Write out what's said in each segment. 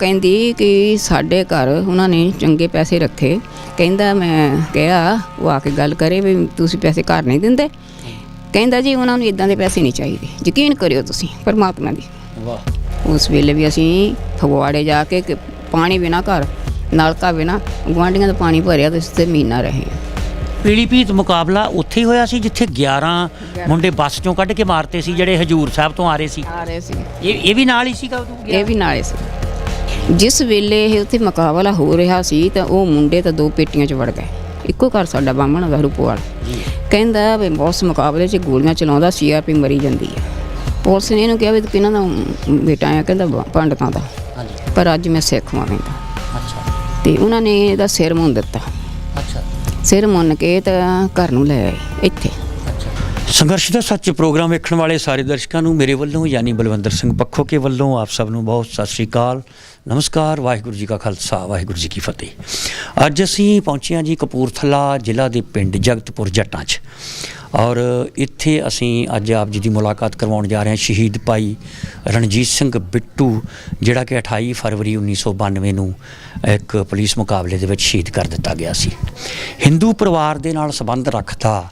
ਕਹਿੰਦੀ ਕਿ ਸਾਡੇ ਘਰ ਉਹਨਾਂ ਨੇ ਚੰਗੇ ਪੈਸੇ ਰੱਖੇ। ਕਹਿੰਦਾ ਮੈਂ ਕਿਹਾ ਉਹ ਆ ਕੇ ਗੱਲ ਕਰੇ ਵੀ ਤੁਸੀਂ ਪੈਸੇ ਘਰ ਨਹੀਂ ਦਿੰਦੇ। ਕਹਿੰਦਾ ਜੀ ਉਹਨਾਂ ਨੂੰ ਇਦਾਂ ਦੇ ਪੈਸੇ ਨਹੀਂ ਚਾਹੀਦੇ। ਯਕੀਨ ਕਰਿਓ ਤੁਸੀਂ ਪਰਮਾਤਮਾ ਦੀ। ਵਾਹ। ਉਸ ਵੇਲੇ ਵੀ ਅਸੀਂ ਫਗਵਾੜੇ ਜਾ ਕੇ ਪਾਣੀ ਬਿਨਾ ਘਰ ਨਲਕਾ ਬਿਨਾ ਗੁਆਂਢੀਆਂ ਦਾ ਪਾਣੀ ਭਰਿਆ ਤੇ ਉਸ ਤੇ ਮਹੀਨਾ ਰਹੇ ਪੀਲੀਭੀਤ ਮੁਕਾਬਲਾ ਉੱਥੇ ਹੀ ਹੋਇਆ ਸੀ ਜਿੱਥੇ 11 ਮੁੰਡੇ ਬੱਸ ਚੋਂ ਕੱਢ ਕੇ ਮਾਰਤੇ ਸੀ ਜਿਹੜੇ ਹਜੂਰ ਸਾਹਿਬ ਤੋਂ ਆ ਰਹੇ ਸੀ। ਆ ਰਹੇ ਸੀ। ਇਹ ਇਹ ਵੀ ਨਾਲ ਹੀ ਸੀਗਾ ਉਦੋਂ? ਇਹ ਵੀ ਨਾਲੇ ਸੀ। ਜਿਸ ਵੇਲੇ ਇਹ ਉੱਥੇ ਮੁਕਾਬਲਾ ਹੋ ਰਿਹਾ ਸੀ ਤਾਂ ਉਹ ਮੁੰਡੇ ਤਾਂ ਦੋ ਪੇਟੀਆਂ 'ਚ ਵੜ ਗਏ। ਇੱਕੋ ਘਰ ਸਾਡਾ ਬਾਹਮਣ ਦਾ ਰੂਪਵਾਲ ਕਹਿੰਦਾ ਵੀ ਉਸ ਮੁਕਾਬਲੇ 'ਚ ਗੋਲੀਆਂ ਚਲਾਉਂਦਾ ਸੀਆਰਪੀ ਮਰੀ ਜਾਂਦੀ ਹੈ। ਪੁਲਿਸ ਨੇ ਇਹਨੂੰ ਕਿਹਾ ਵੀ ਤੂੰ ਕਿਹਨਾਂ ਦਾ ਬੇਟਾ ਆ? ਕਹਿੰਦਾ ਪੰਡਤਾਂ ਦਾ। ਹਾਂਜੀ। ਪਰ ਅੱਜ ਮੈਂ ਸਿੱਖ ਹਾਂ ਕਹਿੰਦਾ ਅੱਛਾ। ਤੇ ਉਹਨਾਂ ਨੇ ਇਹਦਾ ਸਿਰ ਮੁੰਨ ਦਿੱਤਾ। ਅੱਛਾ। ਸਿਰ ਮੁੰਨ ਕੇ ਤਾਂ ਘਰ ਨੂੰ ਲੈ ਆਏ ਇੱਥੇ। ਸੰਘਰਸ਼ ਦਾ ਸੱਚ ਪ੍ਰੋਗਰਾਮ ਵੇਖਣ ਵਾਲੇ ਸਾਰੇ ਦਰਸ਼ਕਾਂ ਨੂੰ ਮੇਰੇ ਵੱਲੋਂ, ਯਾਨੀ ਬਲਵੰਦਰ ਸਿੰਘ ਪੱਖੋ ਕੇ ਵੱਲੋਂ ਆਪ ਸਭ ਨੂੰ ਬਹੁਤ ਸਤਿ ਸ੍ਰੀ ਅਕਾਲ। ਨਮਸਕਾਰ, ਵਾਹਿਗੁਰੂ ਜੀ ਕਾ ਖਾਲਸਾ, ਵਾਹਿਗੁਰੂ ਜੀ ਕੀ ਫਤਿਹ। ਅੱਜ ਅਸੀਂ ਪਹੁੰਚੇ ਹਾਂ ਜੀ ਕਪੂਰਥਲਾ ਜ਼ਿਲ੍ਹਾ ਦੇ ਪਿੰਡ ਜਗਤਪੁਰ ਜੱਟਾਂ 'ਚ। ਔਰ ਇੱਥੇ ਅਸੀਂ ਅੱਜ ਆਪ ਜੀ ਦੀ ਮੁਲਾਕਾਤ ਕਰਵਾਉਣ ਜਾ ਰਹੇ ਹਾਂ ਸ਼ਹੀਦ ਭਾਈ ਰਣਜੀਤ ਸਿੰਘ ਬਿੱਟੂ, ਜਿਹੜਾ ਕਿ 28 ਫਰਵਰੀ 1992 ਨੂੰ ਇੱਕ ਪੁਲਿਸ ਮੁਕਾਬਲੇ ਦੇ ਵਿੱਚ ਸ਼ਹੀਦ ਕਰ ਦਿੱਤਾ ਗਿਆ ਸੀ। ਹਿੰਦੂ ਪਰਿਵਾਰ ਦੇ ਨਾਲ ਸੰਬੰਧ ਰੱਖਦਾ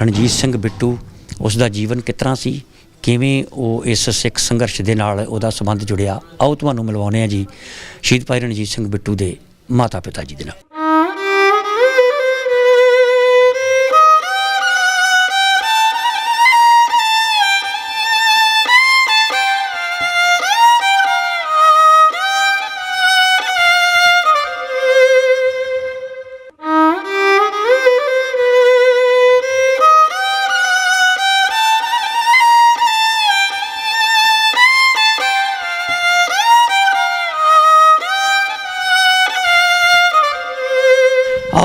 ਰਣਜੀਤ ਸਿੰਘ ਬਿੱਟੂ ਉਸ ਦਾ ਜੀਵਨ ਕਿਸ ਤਰ੍ਹਾਂ ਸੀ? ਕਿਵੇਂ ਉਹ ਇਸ ਸਿੱਖ ਸੰਘਰਸ਼ ਦੇ ਨਾਲ ਉਹਦਾ ਸੰਬੰਧ ਜੁੜਿਆ? ਆਓ ਤੁਹਾਨੂੰ ਮਿਲਵਾਉਂਦੇ ਹਾਂ ਜੀ ਸ਼ਹੀਦ ਭਾਈ ਰਣਜੀਤ ਸਿੰਘ ਬਿੱਟੂ ਦੇ ਮਾਤਾ ਪਿਤਾ ਜੀ ਦੇ ਨਾਲ।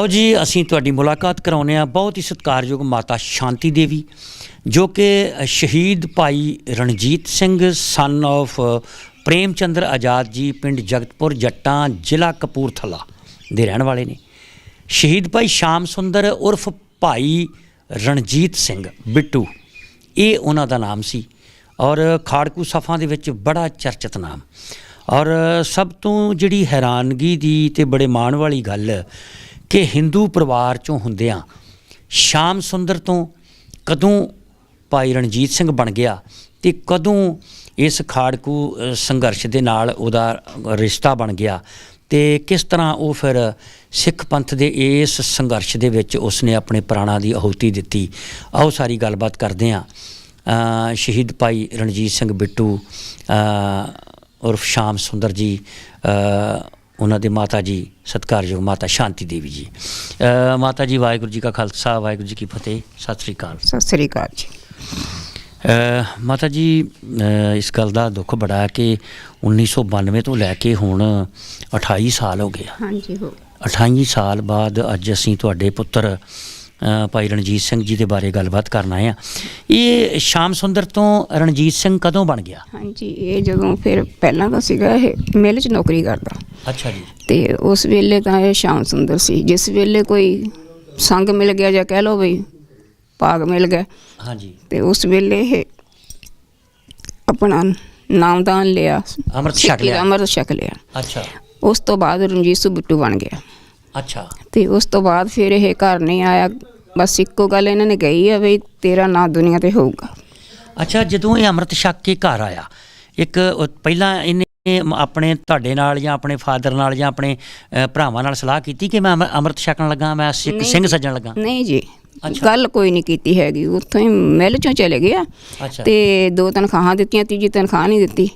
ਆਓ ਜੀ, ਅਸੀਂ ਤੁਹਾਡੀ ਮੁਲਾਕਾਤ ਕਰਾਉਂਦੇ ਹਾਂ। ਬਹੁਤ ਹੀ ਸਤਿਕਾਰਯੋਗ ਮਾਤਾ ਸ਼ਾਂਤੀ ਦੇਵੀ, ਜੋ ਕਿ ਸ਼ਹੀਦ ਭਾਈ ਰਣਜੀਤ ਸਿੰਘ ਸਨ of ਪ੍ਰੇਮ ਚੰਦਰ ਆਜ਼ਾਦ ਜੀ, ਪਿੰਡ ਜਗਤਪੁਰ, ਜੱਟਾਂ, ਜ਼ਿਲ੍ਹਾ ਕਪੂਰਥਲਾ ਦੇ ਰਹਿਣ ਵਾਲੇ ਨੇ। ਸ਼ਹੀਦ ਭਾਈ ਸ਼ਾਮ ਸੁੰਦਰ ਉਰਫ ਭਾਈ ਰਣਜੀਤ ਸਿੰਘ ਬਿੱਟੂ, ਇਹ ਉਹਨਾਂ ਦਾ ਨਾਮ ਸੀ ਔਰ ਖਾੜਕੂ ਸਫਾਂ ਦੇ ਵਿੱਚ ਬੜਾ ਚਰਚਿਤ ਨਾਮ। ਔਰ ਸਭ ਤੋਂ ਜਿਹੜੀ ਹੈਰਾਨਗੀ ਦੀ ਤੇ ਬੜੇ ਮਾਣ ਵਾਲੀ ਗੱਲ ਕਿ ਹਿੰਦੂ ਪਰਿਵਾਰ ਚੋਂ ਹੁੰਦਿਆਂ ਸ਼ਾਮ ਸੁੰਦਰ ਤੋਂ ਕਦੋਂ ਭਾਈ ਰਣਜੀਤ ਸਿੰਘ ਬਣ ਗਿਆ ਤੇ ਕਦੋਂ ਇਸ ਖਾੜਕੂ ਸੰਘਰਸ਼ ਦੇ ਨਾਲ ਉਹਦਾ ਰਿਸ਼ਤਾ ਬਣ ਗਿਆ ਤੇ ਕਿਸ ਤਰ੍ਹਾਂ ਉਹ ਫਿਰ ਸਿੱਖ ਪੰਥ ਦੇ ਇਸ ਸੰਘਰਸ਼ ਦੇ ਵਿੱਚ ਉਸਨੇ ਆਪਣੇ ਪ੍ਰਾਣਾਂ ਦੀ ਆਹੂਤੀ ਦਿੱਤੀ? ਆਓ ਸਾਰੀ ਗੱਲਬਾਤ ਕਰਦੇ ਹਾਂ। ਸ਼ਹੀਦ ਭਾਈ ਰਣਜੀਤ ਸਿੰਘ ਬਿੱਟੂ ਉਰਫ ਸ਼ਾਮ ਸੁੰਦਰ ਜੀ ਉਹਨਾਂ ਦੇ ਮਾਤਾ ਜੀ ਸਤਿਕਾਰਯੋਗ ਮਾਤਾ ਸ਼ਾਂਤੀ ਦੇਵੀ ਜੀ। ਮਾਤਾ ਜੀ ਵਾਹਿਗੁਰੂ ਜੀ ਕਾ ਖਾਲਸਾ ਵਾਹਿਗੁਰੂ ਜੀ ਕੀ ਫਤਿਹ। ਸਤਿ ਸ੍ਰੀ ਅਕਾਲ। ਸਤਿ ਸ੍ਰੀ ਅਕਾਲ ਜੀ। ਮਾਤਾ ਜੀ ਇਸ ਗੱਲ ਦਾ ਦੁੱਖ ਬੜਾ ਹੈ ਕਿ 1992 ਤੋਂ ਲੈ ਕੇ ਹੁਣ 28 ਸਾਲ ਹੋ ਗਏ ਹਾਂਜੀ ਹੋ। 28 ਸਾਲ ਬਾਅਦ ਅੱਜ ਅਸੀਂ ਤੁਹਾਡੇ ਪੁੱਤਰ ਭਾਈ ਰਣਜੀਤ ਸਿੰਘ ਜੀ ਦੇ ਬਾਰੇ ਗੱਲਬਾਤ ਕਰਨ ਆਏ ਆ ਇਹ ਸ਼ਾਮ ਸੁੰਦਰ ਤੋਂ ਰਣਜੀਤ ਸਿੰਘ ਕਦੋਂ ਬਣ ਗਿਆ? ਹਾਂਜੀ ਇਹ ਜਦੋਂ ਫਿਰ ਪਹਿਲਾਂ ਤਾਂ ਸੀਗਾ ਇਹ ਮਿਲ 'ਚ ਨੌਕਰੀ ਕਰਦਾ। ਅੱਛਾ ਜੀ। ਤੇ ਉਸ ਵੇਲੇ ਤਾਂ ਇਹ ਸ਼ਾਮ ਸੁੰਦਰ ਸੀ। ਜਿਸ ਵੇਲੇ ਕੋਈ ਸੰਗ ਮਿਲ ਗਿਆ ਜਾਂ ਕਹਿ ਲਓ ਬਈ ਭਾਗ ਮਿਲ ਗਿਆ ਹਾਂਜੀ। ਤੇ ਉਸ ਵੇਲੇ ਇਹ ਆਪਣਾ ਨਾਮਦਾਨ ਲਿਆ। ਅੰਮ੍ਰਿਤ ਛਕ ਲਿਆ। ਅੰਮ੍ਰਿਤ ਛਕ ਲਿਆ। ਅੱਛਾ। ਉਸ ਤੋਂ ਬਾਅਦ ਰਣਜੀਤ ਸਿੰਘ ਬਿੱਟੂ ਬਣ ਗਿਆ। ਅੱਛਾ। ਤੇ ਉਸ ਤੋਂ ਬਾਅਦ ਫਿਰ ਇਹ ਘਰ ਨਹੀਂ ਆਇਆ। ਬਸ ਇੱਕੋ ਗੱਲ ਇਹਨਾਂ ਨੇ ਕਹੀ ਆ ਵੀ ਤੇਰਾ ਨਾਂ ਦੁਨੀਆ ਤੇ ਹੋਊਗਾ। ਅੱਛਾ ਜਦੋਂ ਇਹ ਅੰਮ੍ਰਿਤ ਛਕ ਕੇ ਘਰ ਆਇਆ ਇੱਕ ਪਹਿਲਾਂ ਇਹਨੇ ਆਪਣੇ ਤੁਹਾਡੇ ਨਾਲ ਜਾਂ ਆਪਣੇ ਫਾਦਰ ਨਾਲ ਜਾਂ ਆਪਣੇ ਭਰਾਵਾਂ ਨਾਲ ਸਲਾਹ ਕੀਤੀ ਕਿ ਮੈਂ ਅੰਮ੍ਰਿ- ਅੰਮ੍ਰਿਤ ਛਕਣ ਲੱਗਾ ਮੈਂ ਸਿੱਖ। ਸਿੰਘ ਸੱਜਣ ਲੱਗਾ? ਨਹੀਂ ਜੀ। ਗੱਲ ਕੋਈ ਨਹੀਂ ਕੀਤੀ ਹੈਗੀ। ਉੱਥੋਂ ਹੀ ਮਿਲ ਚੋਂ ਚਲੇ ਗਿਆ ਤੇ ਦੋ ਤਨਖਾਹਾਂ ਦਿੱਤੀਆਂ ਤੀਜੀ ਤਨਖਾਹ ਨਹੀਂ ਦਿੱਤੀ।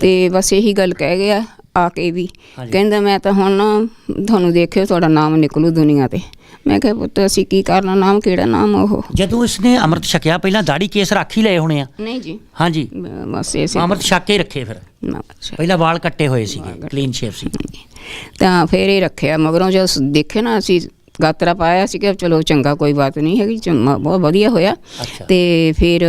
ਤੇ ਬਸ ਇਹੀ ਗੱਲ ਕਹਿ ਗਿਆ ਆ ਕੇ ਵੀ। ਕਹਿੰਦਾ ਮੈਂ ਤਾਂ ਹੁਣ ਤੁਹਾਨੂੰ ਦੇਖਿਓ ਤੁਹਾਡਾ ਨਾਮ ਨਿਕਲੂ ਦੁਨੀਆ ਤੇ। ਮੈਂ ਕਿਹਾ ਪੁੱਤ ਅਸੀਂ ਕੀ ਕਰਨਾ? ਨਾਮ ਕਿਹੜਾ? ਨਾਮ ਉਹ? ਜਦੋਂ ਇਸਨੇ ਅੰਮ੍ਰਿਤ ਛਕਿਆ ਪਹਿਲਾਂ ਦਾੜੀ ਕੇਸ ਰੱਖ ਹੀ ਲਏ ਹੋਣੇ ਆ। ਨਹੀਂ ਜੀ। ਹਾਂਜੀ। ਬਸ ਇਸੇ ਅੰਮ੍ਰਿਤ ਛਕ ਕੇ ਰੱਖੇ ਫਿਰ। ਪਹਿਲਾਂ ਵਾਲ ਕੱਟੇ ਹੋਏ ਸੀਗੇ ਕਲੀਨ ਸ਼ੇਵ ਸੀ ਤਾਂ ਫੇਰ ਇਹ ਰੱਖਿਆ। ਮਗਰੋਂ ਜਦ ਦੇਖੇ ਨਾ ਅਸੀਂ ਗਾਤਰਾ ਪਾਇਆ ਸੀ ਕਿ ਚਲੋ ਚੰਗਾ ਕੋਈ ਬਾਤ ਨਹੀਂ ਹੈਗੀ ਚੰਗਾ ਬਹੁਤ ਵਧੀਆ ਹੋਇਆ। ਤੇ ਫਿਰ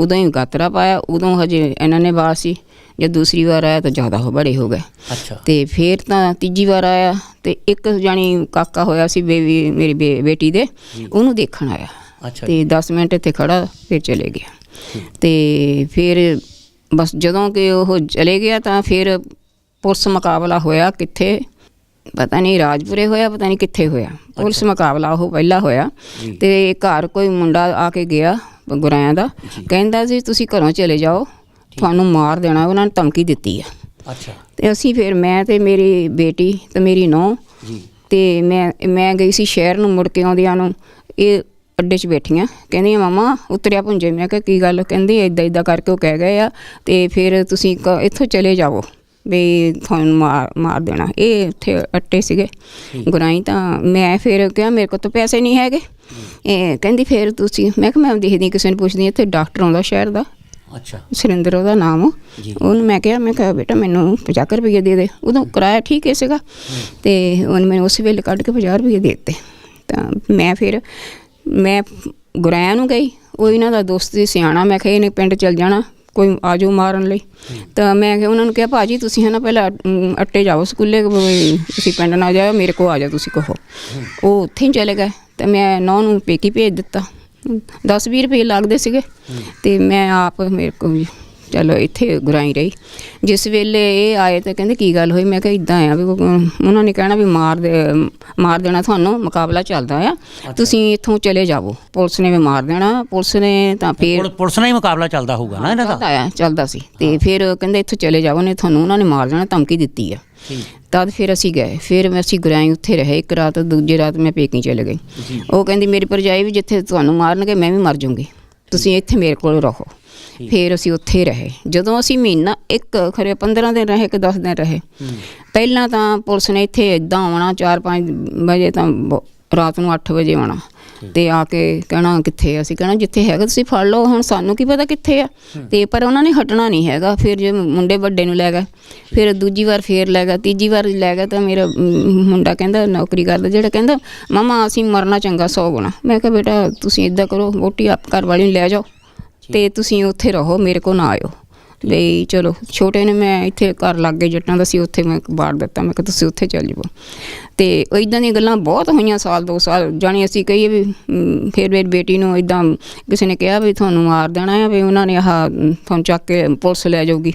ਉਦੋਂ ਹੀ ਗਾਤਰਾ ਪਾਇਆ ਉਦੋਂ ਹਜੇ ਇਹਨਾਂ ਨੇ ਵਾਰ ਸੀ। ਜਦ ਦੂਸਰੀ ਵਾਰ ਆਇਆ ਤਾਂ ਜ਼ਿਆਦਾ ਹੋ ਬੜੇ ਹੋ ਗਏ। ਅੱਛਾ। ਤੇ ਫਿਰ ਤਾਂ ਤੀਜੀ ਵਾਰ ਆਇਆ ਤੇ ਇੱਕ ਜਾਨੀ ਕਾਕਾ ਹੋਇਆ ਸੀ ਬੇਬੀ ਮੇਰੀ ਬੇ- ਬੇਟੀ ਦੇ ਉਹਨੂੰ ਦੇਖਣ ਆਇਆ। ਅੱਛਾ। ਤੇ 10 ਮਿੰਟ ਇੱਥੇ ਖੜਾ ਫਿਰ ਚਲੇ ਗਿਆ। ਤੇ ਫਿਰ ਬਸ ਜਦੋਂ ਕਿ ਉਹ ਚਲੇ ਗਿਆ ਤਾਂ ਫਿਰ ਪੁਲਿਸ ਮੁਕਾਬਲਾ ਹੋਇਆ ਕਿੱਥੇ ਪਤਾ ਨਹੀਂ ਰਾਜਪੁਰੇ ਹੋਇਆ ਪਤਾ ਨਹੀਂ ਕਿੱਥੇ ਹੋਇਆ। ਪੁਲਿਸ ਮੁਕਾਬਲਾ ਉਹ ਪਹਿਲਾਂ ਹੋਇਆ। ਜੀ। ਤੇ ਘਰ ਕੋਈ ਮੁੰਡਾ ਆ ਕੇ ਗਿਆ ਗੁਰਾਇਆਂ ਦਾ ਕਹਿੰਦਾ ਜੀ ਤੁਸੀਂ ਘਰੋਂ ਚਲੇ ਜਾਓ ਤੁਹਾਨੂੰ ਮਾਰ ਦੇਣਾ ਉਹਨਾਂ ਨੇ ਧਮਕੀ ਦਿੱਤੀ ਆ। ਅੱਛਾ। ਤੇ ਅਸੀਂ ਫਿਰ ਮੈਂ ਤੇ ਮੇਰੀ ਬੇਟੀ ਤੇ ਮੇਰੀ ਨੂੰਹ ਜੀ। ਤੇ ਮੈਂ ਮੈਂ ਗਈ ਸੀ ਸ਼ਹਿਰ ਨੂੰ ਮੁੜ ਕੇ ਆਉਂਦਿਆਂ ਨੂੰ ਇਹ ਅੱਡੇ 'ਚ ਬੈਠੀਆਂ। ਕਹਿੰਦੀਆਂ ਮਾਮਾ ਉਤਰਿਆ ਪੁੰਜੇ ਮੈਂ ਕਿਹਾ ਕੀ ਗੱਲ? ਕਹਿੰਦੀ ਇਦਾਂ ਇਦਾਂ ਕਰਕੇ ਉਹ ਕਹਿ ਗਏ ਆ ਤੇ ਫਿਰ ਤੁਸੀਂ ਕ- ਇੱਥੋਂ ਚਲੇ ਜਾਵੋ ਵੀ ਤੁਹਾਨੂੰ ਮਾਰ ਮਾਰ ਦੇਣਾ। ਇਹ ਉੱਥੇ ਅੱਟੇ ਸੀਗੇ। ਗੁਰਾਈ ਤਾਂ ਮੈਂ ਫਿਰ ਕਿਹਾ ਮੇਰੇ ਕੋਲ ਤਾਂ ਪੈਸੇ ਨਹੀਂ ਹੈਗੇ। ਇਹ ਕਹਿੰਦੀ ਫਿਰ ਤੁਸੀਂ ਮੈਂ ਕਿਹਾ ਮੈਂ ਦੇਖਦੀ ਕਿਸੇ ਨੂੰ ਪੁੱਛਦੀ ਹਾਂ, ਇੱਥੇ ਡਾਕਟਰ ਆਉਂਦਾ ਸ਼ਹਿਰ ਦਾ। ਅੱਛਾ। ਸੁਰਿੰਦਰ ਉਹਦਾ ਨਾਮ। ਜੀ। ਉਹਨੂੰ ਮੈਂ ਕਿਹਾ ਮੈਂ ਕਿਹਾ ਬੇਟਾ ਮੈਨੂੰ 50 ਰੁਪਏ ਦੇ ਦੇ। ਉਦੋਂ ਕਿਰਾਇਆ ਠੀਕ ਹੀ ਸੀਗਾ। ਤੇ ਉਹਨੇ ਮੈਨੂੰ ਉਸ ਵੇਲੇ ਕੱਢ ਕੇ 50 ਰੁਪਏ ਦੇ ਦਿੱਤੇ। ਤਾਂ ਮੈਂ ਫਿਰ ਮੈਂ ਗੁਰਾਇਆ ਨੂੰ ਗਈ ਉਹ ਇਹਨਾਂ ਦਾ ਦੋਸਤ ਸੀ ਸਿਆਣਾ। ਮੈਂ ਕਿਹਾ ਇਹਨੇ ਪਿੰਡ ਚਲ ਜਾਣਾ ਕੋਈ ਆਜੋ ਮਾਰਨ ਲਈ। ਤਾਂ ਮੈਂ ਕਿਹਾ ਉਹਨਾਂ ਨੂੰ ਕਿਹਾ ਭਾਜੀ ਤੁਸੀਂ ਹਨਾ ਪਹਿਲਾਂ ਅਮ, ਅੱਟੇ ਜਾਓ ਸਕੂਲੇ ਵੀ ਤੁਸੀਂ ਪਿੰਡ ਨਾ ਜਾਓ ਮੇਰੇ ਕੋਲ ਆ ਜਾਓ ਤੁਸੀਂ ਕਹੋ। ਉਹ ਉੱਥੇ ਹੀ ਚਲੇ ਗਏ। ਤੇ ਮੈਂ ਨੌ ਨੂੰ ਪੇਕੀ ਭੇਜ ਦਿੱਤਾ। 10 20 ਰੁਪਏ ਲੱਗਦੇ ਸੀਗੇ। ਤੇ ਮੈਂ ਆਪ ਮੇਰੇ ਕੋਲ ਚਲੋ ਇੱਥੇ ਗੁਰਾਈ ਰਹੀ। ਜਿਸ ਵੇਲੇ ਇਹ ਆਏ ਤਾਂ ਕਹਿੰਦੇ ਕੀ ਗੱਲ ਹੋਈ? ਮੈਂ ਕਿਹਾ ਇਦਾਂ ਆ ਵੀ ਉਹ- ਉਹਨਾਂ ਨੇ ਕਹਿਣਾ ਵੀ ਮਾਰ ਦੇ ਮਾਰ ਦੇਣਾ ਤੁਹਾਨੂੰ ਮੁਕਾਬਲਾ ਚੱਲਦਾ ਆ। ਤੁਸੀਂ ਇੱਥੋਂ ਚਲੇ ਜਾਵੋ। ਪੁਲਿਸ ਨੇ ਵੀ ਮਾਰ ਦੇਣਾ। ਪੁਲਿਸ ਨੇ ਤਾਂ ਫੇਰ ਪੁਲ- ਪੁਲਿਸ ਨਾਲ ਹੀ ਮੁਕਾਬਲਾ ਚੱਲਦਾ ਹੋਊਗਾ ਨਾ ਇਹਨਾਂ ਦਾ? ਚੱਲਦਾ ਸੀ। ਤੇ ਫਿਰ ਕਹਿੰਦੇ ਇੱਥੋਂ ਚਲੇ ਜਾਵੋ ਨੇ ਤੁਹਾਨੂੰ ਉਹਨਾਂ ਨੇ ਮਾਰ ਦੇਣਾ ਧਮਕੀ ਦਿੱਤੀ ਆ। ਤਦ ਫਿਰ ਅਸੀਂ ਗਏ। ਫਿਰ ਮੈਂ ਅਸੀਂ ਗੁਰਾਈ ਉੱਥੇ ਰਹੇ। ਇੱਕ ਰਾਤ ਦੂਜੀ ਰਾਤ ਮੈਂ ਪੇਕੀ ਚਲੇ ਗਈ। ਉਹ ਕਹਿੰਦੀ ਮੇਰੀ ਭਰਜਾਈ ਵੀ ਜਿੱਥੇ ਤੁਹਾਨੂੰ ਮਾਰਨਗੇ ਮੈਂ ਵੀ ਮਰ ਜਾਊਂਗੀ। ਤੁਸੀਂ ਇੱਥੇ ਮੇਰੇ ਕੋਲ ਰਹੋ। ਫਿਰ ਅਸੀਂ ਉੱਥੇ ਰਹੇ। ਜਦੋਂ ਅਸੀਂ ਮਹੀਨਾ ਇੱਕ ਖਰੇ 15 ਦਿਨ ਰਹੇ ਕਿ 10 ਦਿਨ ਰਹੇ। ਪਹਿਲਾਂ ਤਾਂ ਪੁਲਿਸ ਨੇ ਇੱਥੇ ਇਦਾਂ ਆਉਣਾ 4-5 ਵਜੇ ਤਾਂ ਰਾਤ ਨੂੰ 8 ਵਜੇ ਆਉਣਾ। ਤੇ ਆ ਕੇ ਕਹਿਣਾ ਕਿੱਥੇ? ਅਸੀਂ ਕਹਿਣਾ ਜਿੱਥੇ ਹੈਗਾ ਤੁਸੀਂ ਫੜ ਲਓ ਹੁਣ ਸਾਨੂੰ ਕੀ ਪਤਾ ਕਿੱਥੇ ਆ? ਤੇ ਪਰ ਉਹਨਾਂ ਨੇ ਹਟਣਾ ਨਹੀਂ ਹੈਗਾ। ਫਿਰ ਜੇ ਮੁੰਡੇ ਵੱਡੇ ਨੂੰ ਲੈ ਗਏ ਫਿਰ ਦੂਜੀ ਵਾਰ ਫੇਰ ਲੈ ਗਿਆ ਤੀਜੀ ਵਾਰ ਲੈ ਗਿਆ ਤਾਂ ਮੇਰਾ ਮੁੰਡਾ ਕਹਿੰਦਾ ਨੌਕਰੀ ਕਰਦਾ ਜਿਹੜਾ ਕਹਿੰਦਾ ਮਮਾ ਅਸੀਂ ਮਰਨਾ ਚੰਗਾ ਸੌ ਗੁਣਾ। ਮੈਂ ਕਿਹਾ ਬੇਟਾ ਤੁਸੀਂ ਇਦਾਂ ਕਰੋ ਵੋਟੀ ਆਪ ਘਰ ਵਾਲੀ ਨੂੰ ਲੈ ਜਾਓ ਤੇ ਤੁਸੀਂ ਉੱਥੇ ਰਹੋ ਮੇਰੇ ਕੋਲ ਨਾ ਆਇਓ। ਵੀ ਚਲੋ ਛੋਟੇ ਨੇ ਮੈਂ ਇੱਥੇ ਘਰ ਲੱਗ ਗਏ ਜੱਟਾਂ ਦਾ ਸੀ ਉੱਥੇ ਮੈਂ ਬਾੜ ਦਿੱਤਾ ਮੈਂ ਕਿਹਾ ਤੁਸੀਂ ਉੱਥੇ ਚੱਲ ਜਾਓ ਤੇ ਇਦਾਂ ਦੀਆਂ ਗੱਲਾਂ ਬਹੁਤ ਹੋਈਆਂ ਸਾਲ ਦੋ ਸਾਲ ਜਾਣੀ ਅਸੀਂ ਕਹੀਏ ਵੀ ਫਿਰ ਮੇਰੀ ਬੇਟੀ ਨੂੰ ਇਦਾਂ ਕਿਸੇ ਨੇ ਕਿਹਾ ਵੀ ਤੁਹਾਨੂੰ ਮਾਰ ਦੇਣਾ ਹੈ ਵੀ ਉਹਨਾਂ ਨੇ ਆਹ ਤੁਹਾਨੂੰ ਚੱਕ ਕੇ ਪੁਲਿਸ ਲੈ ਜਾਊਗੀ।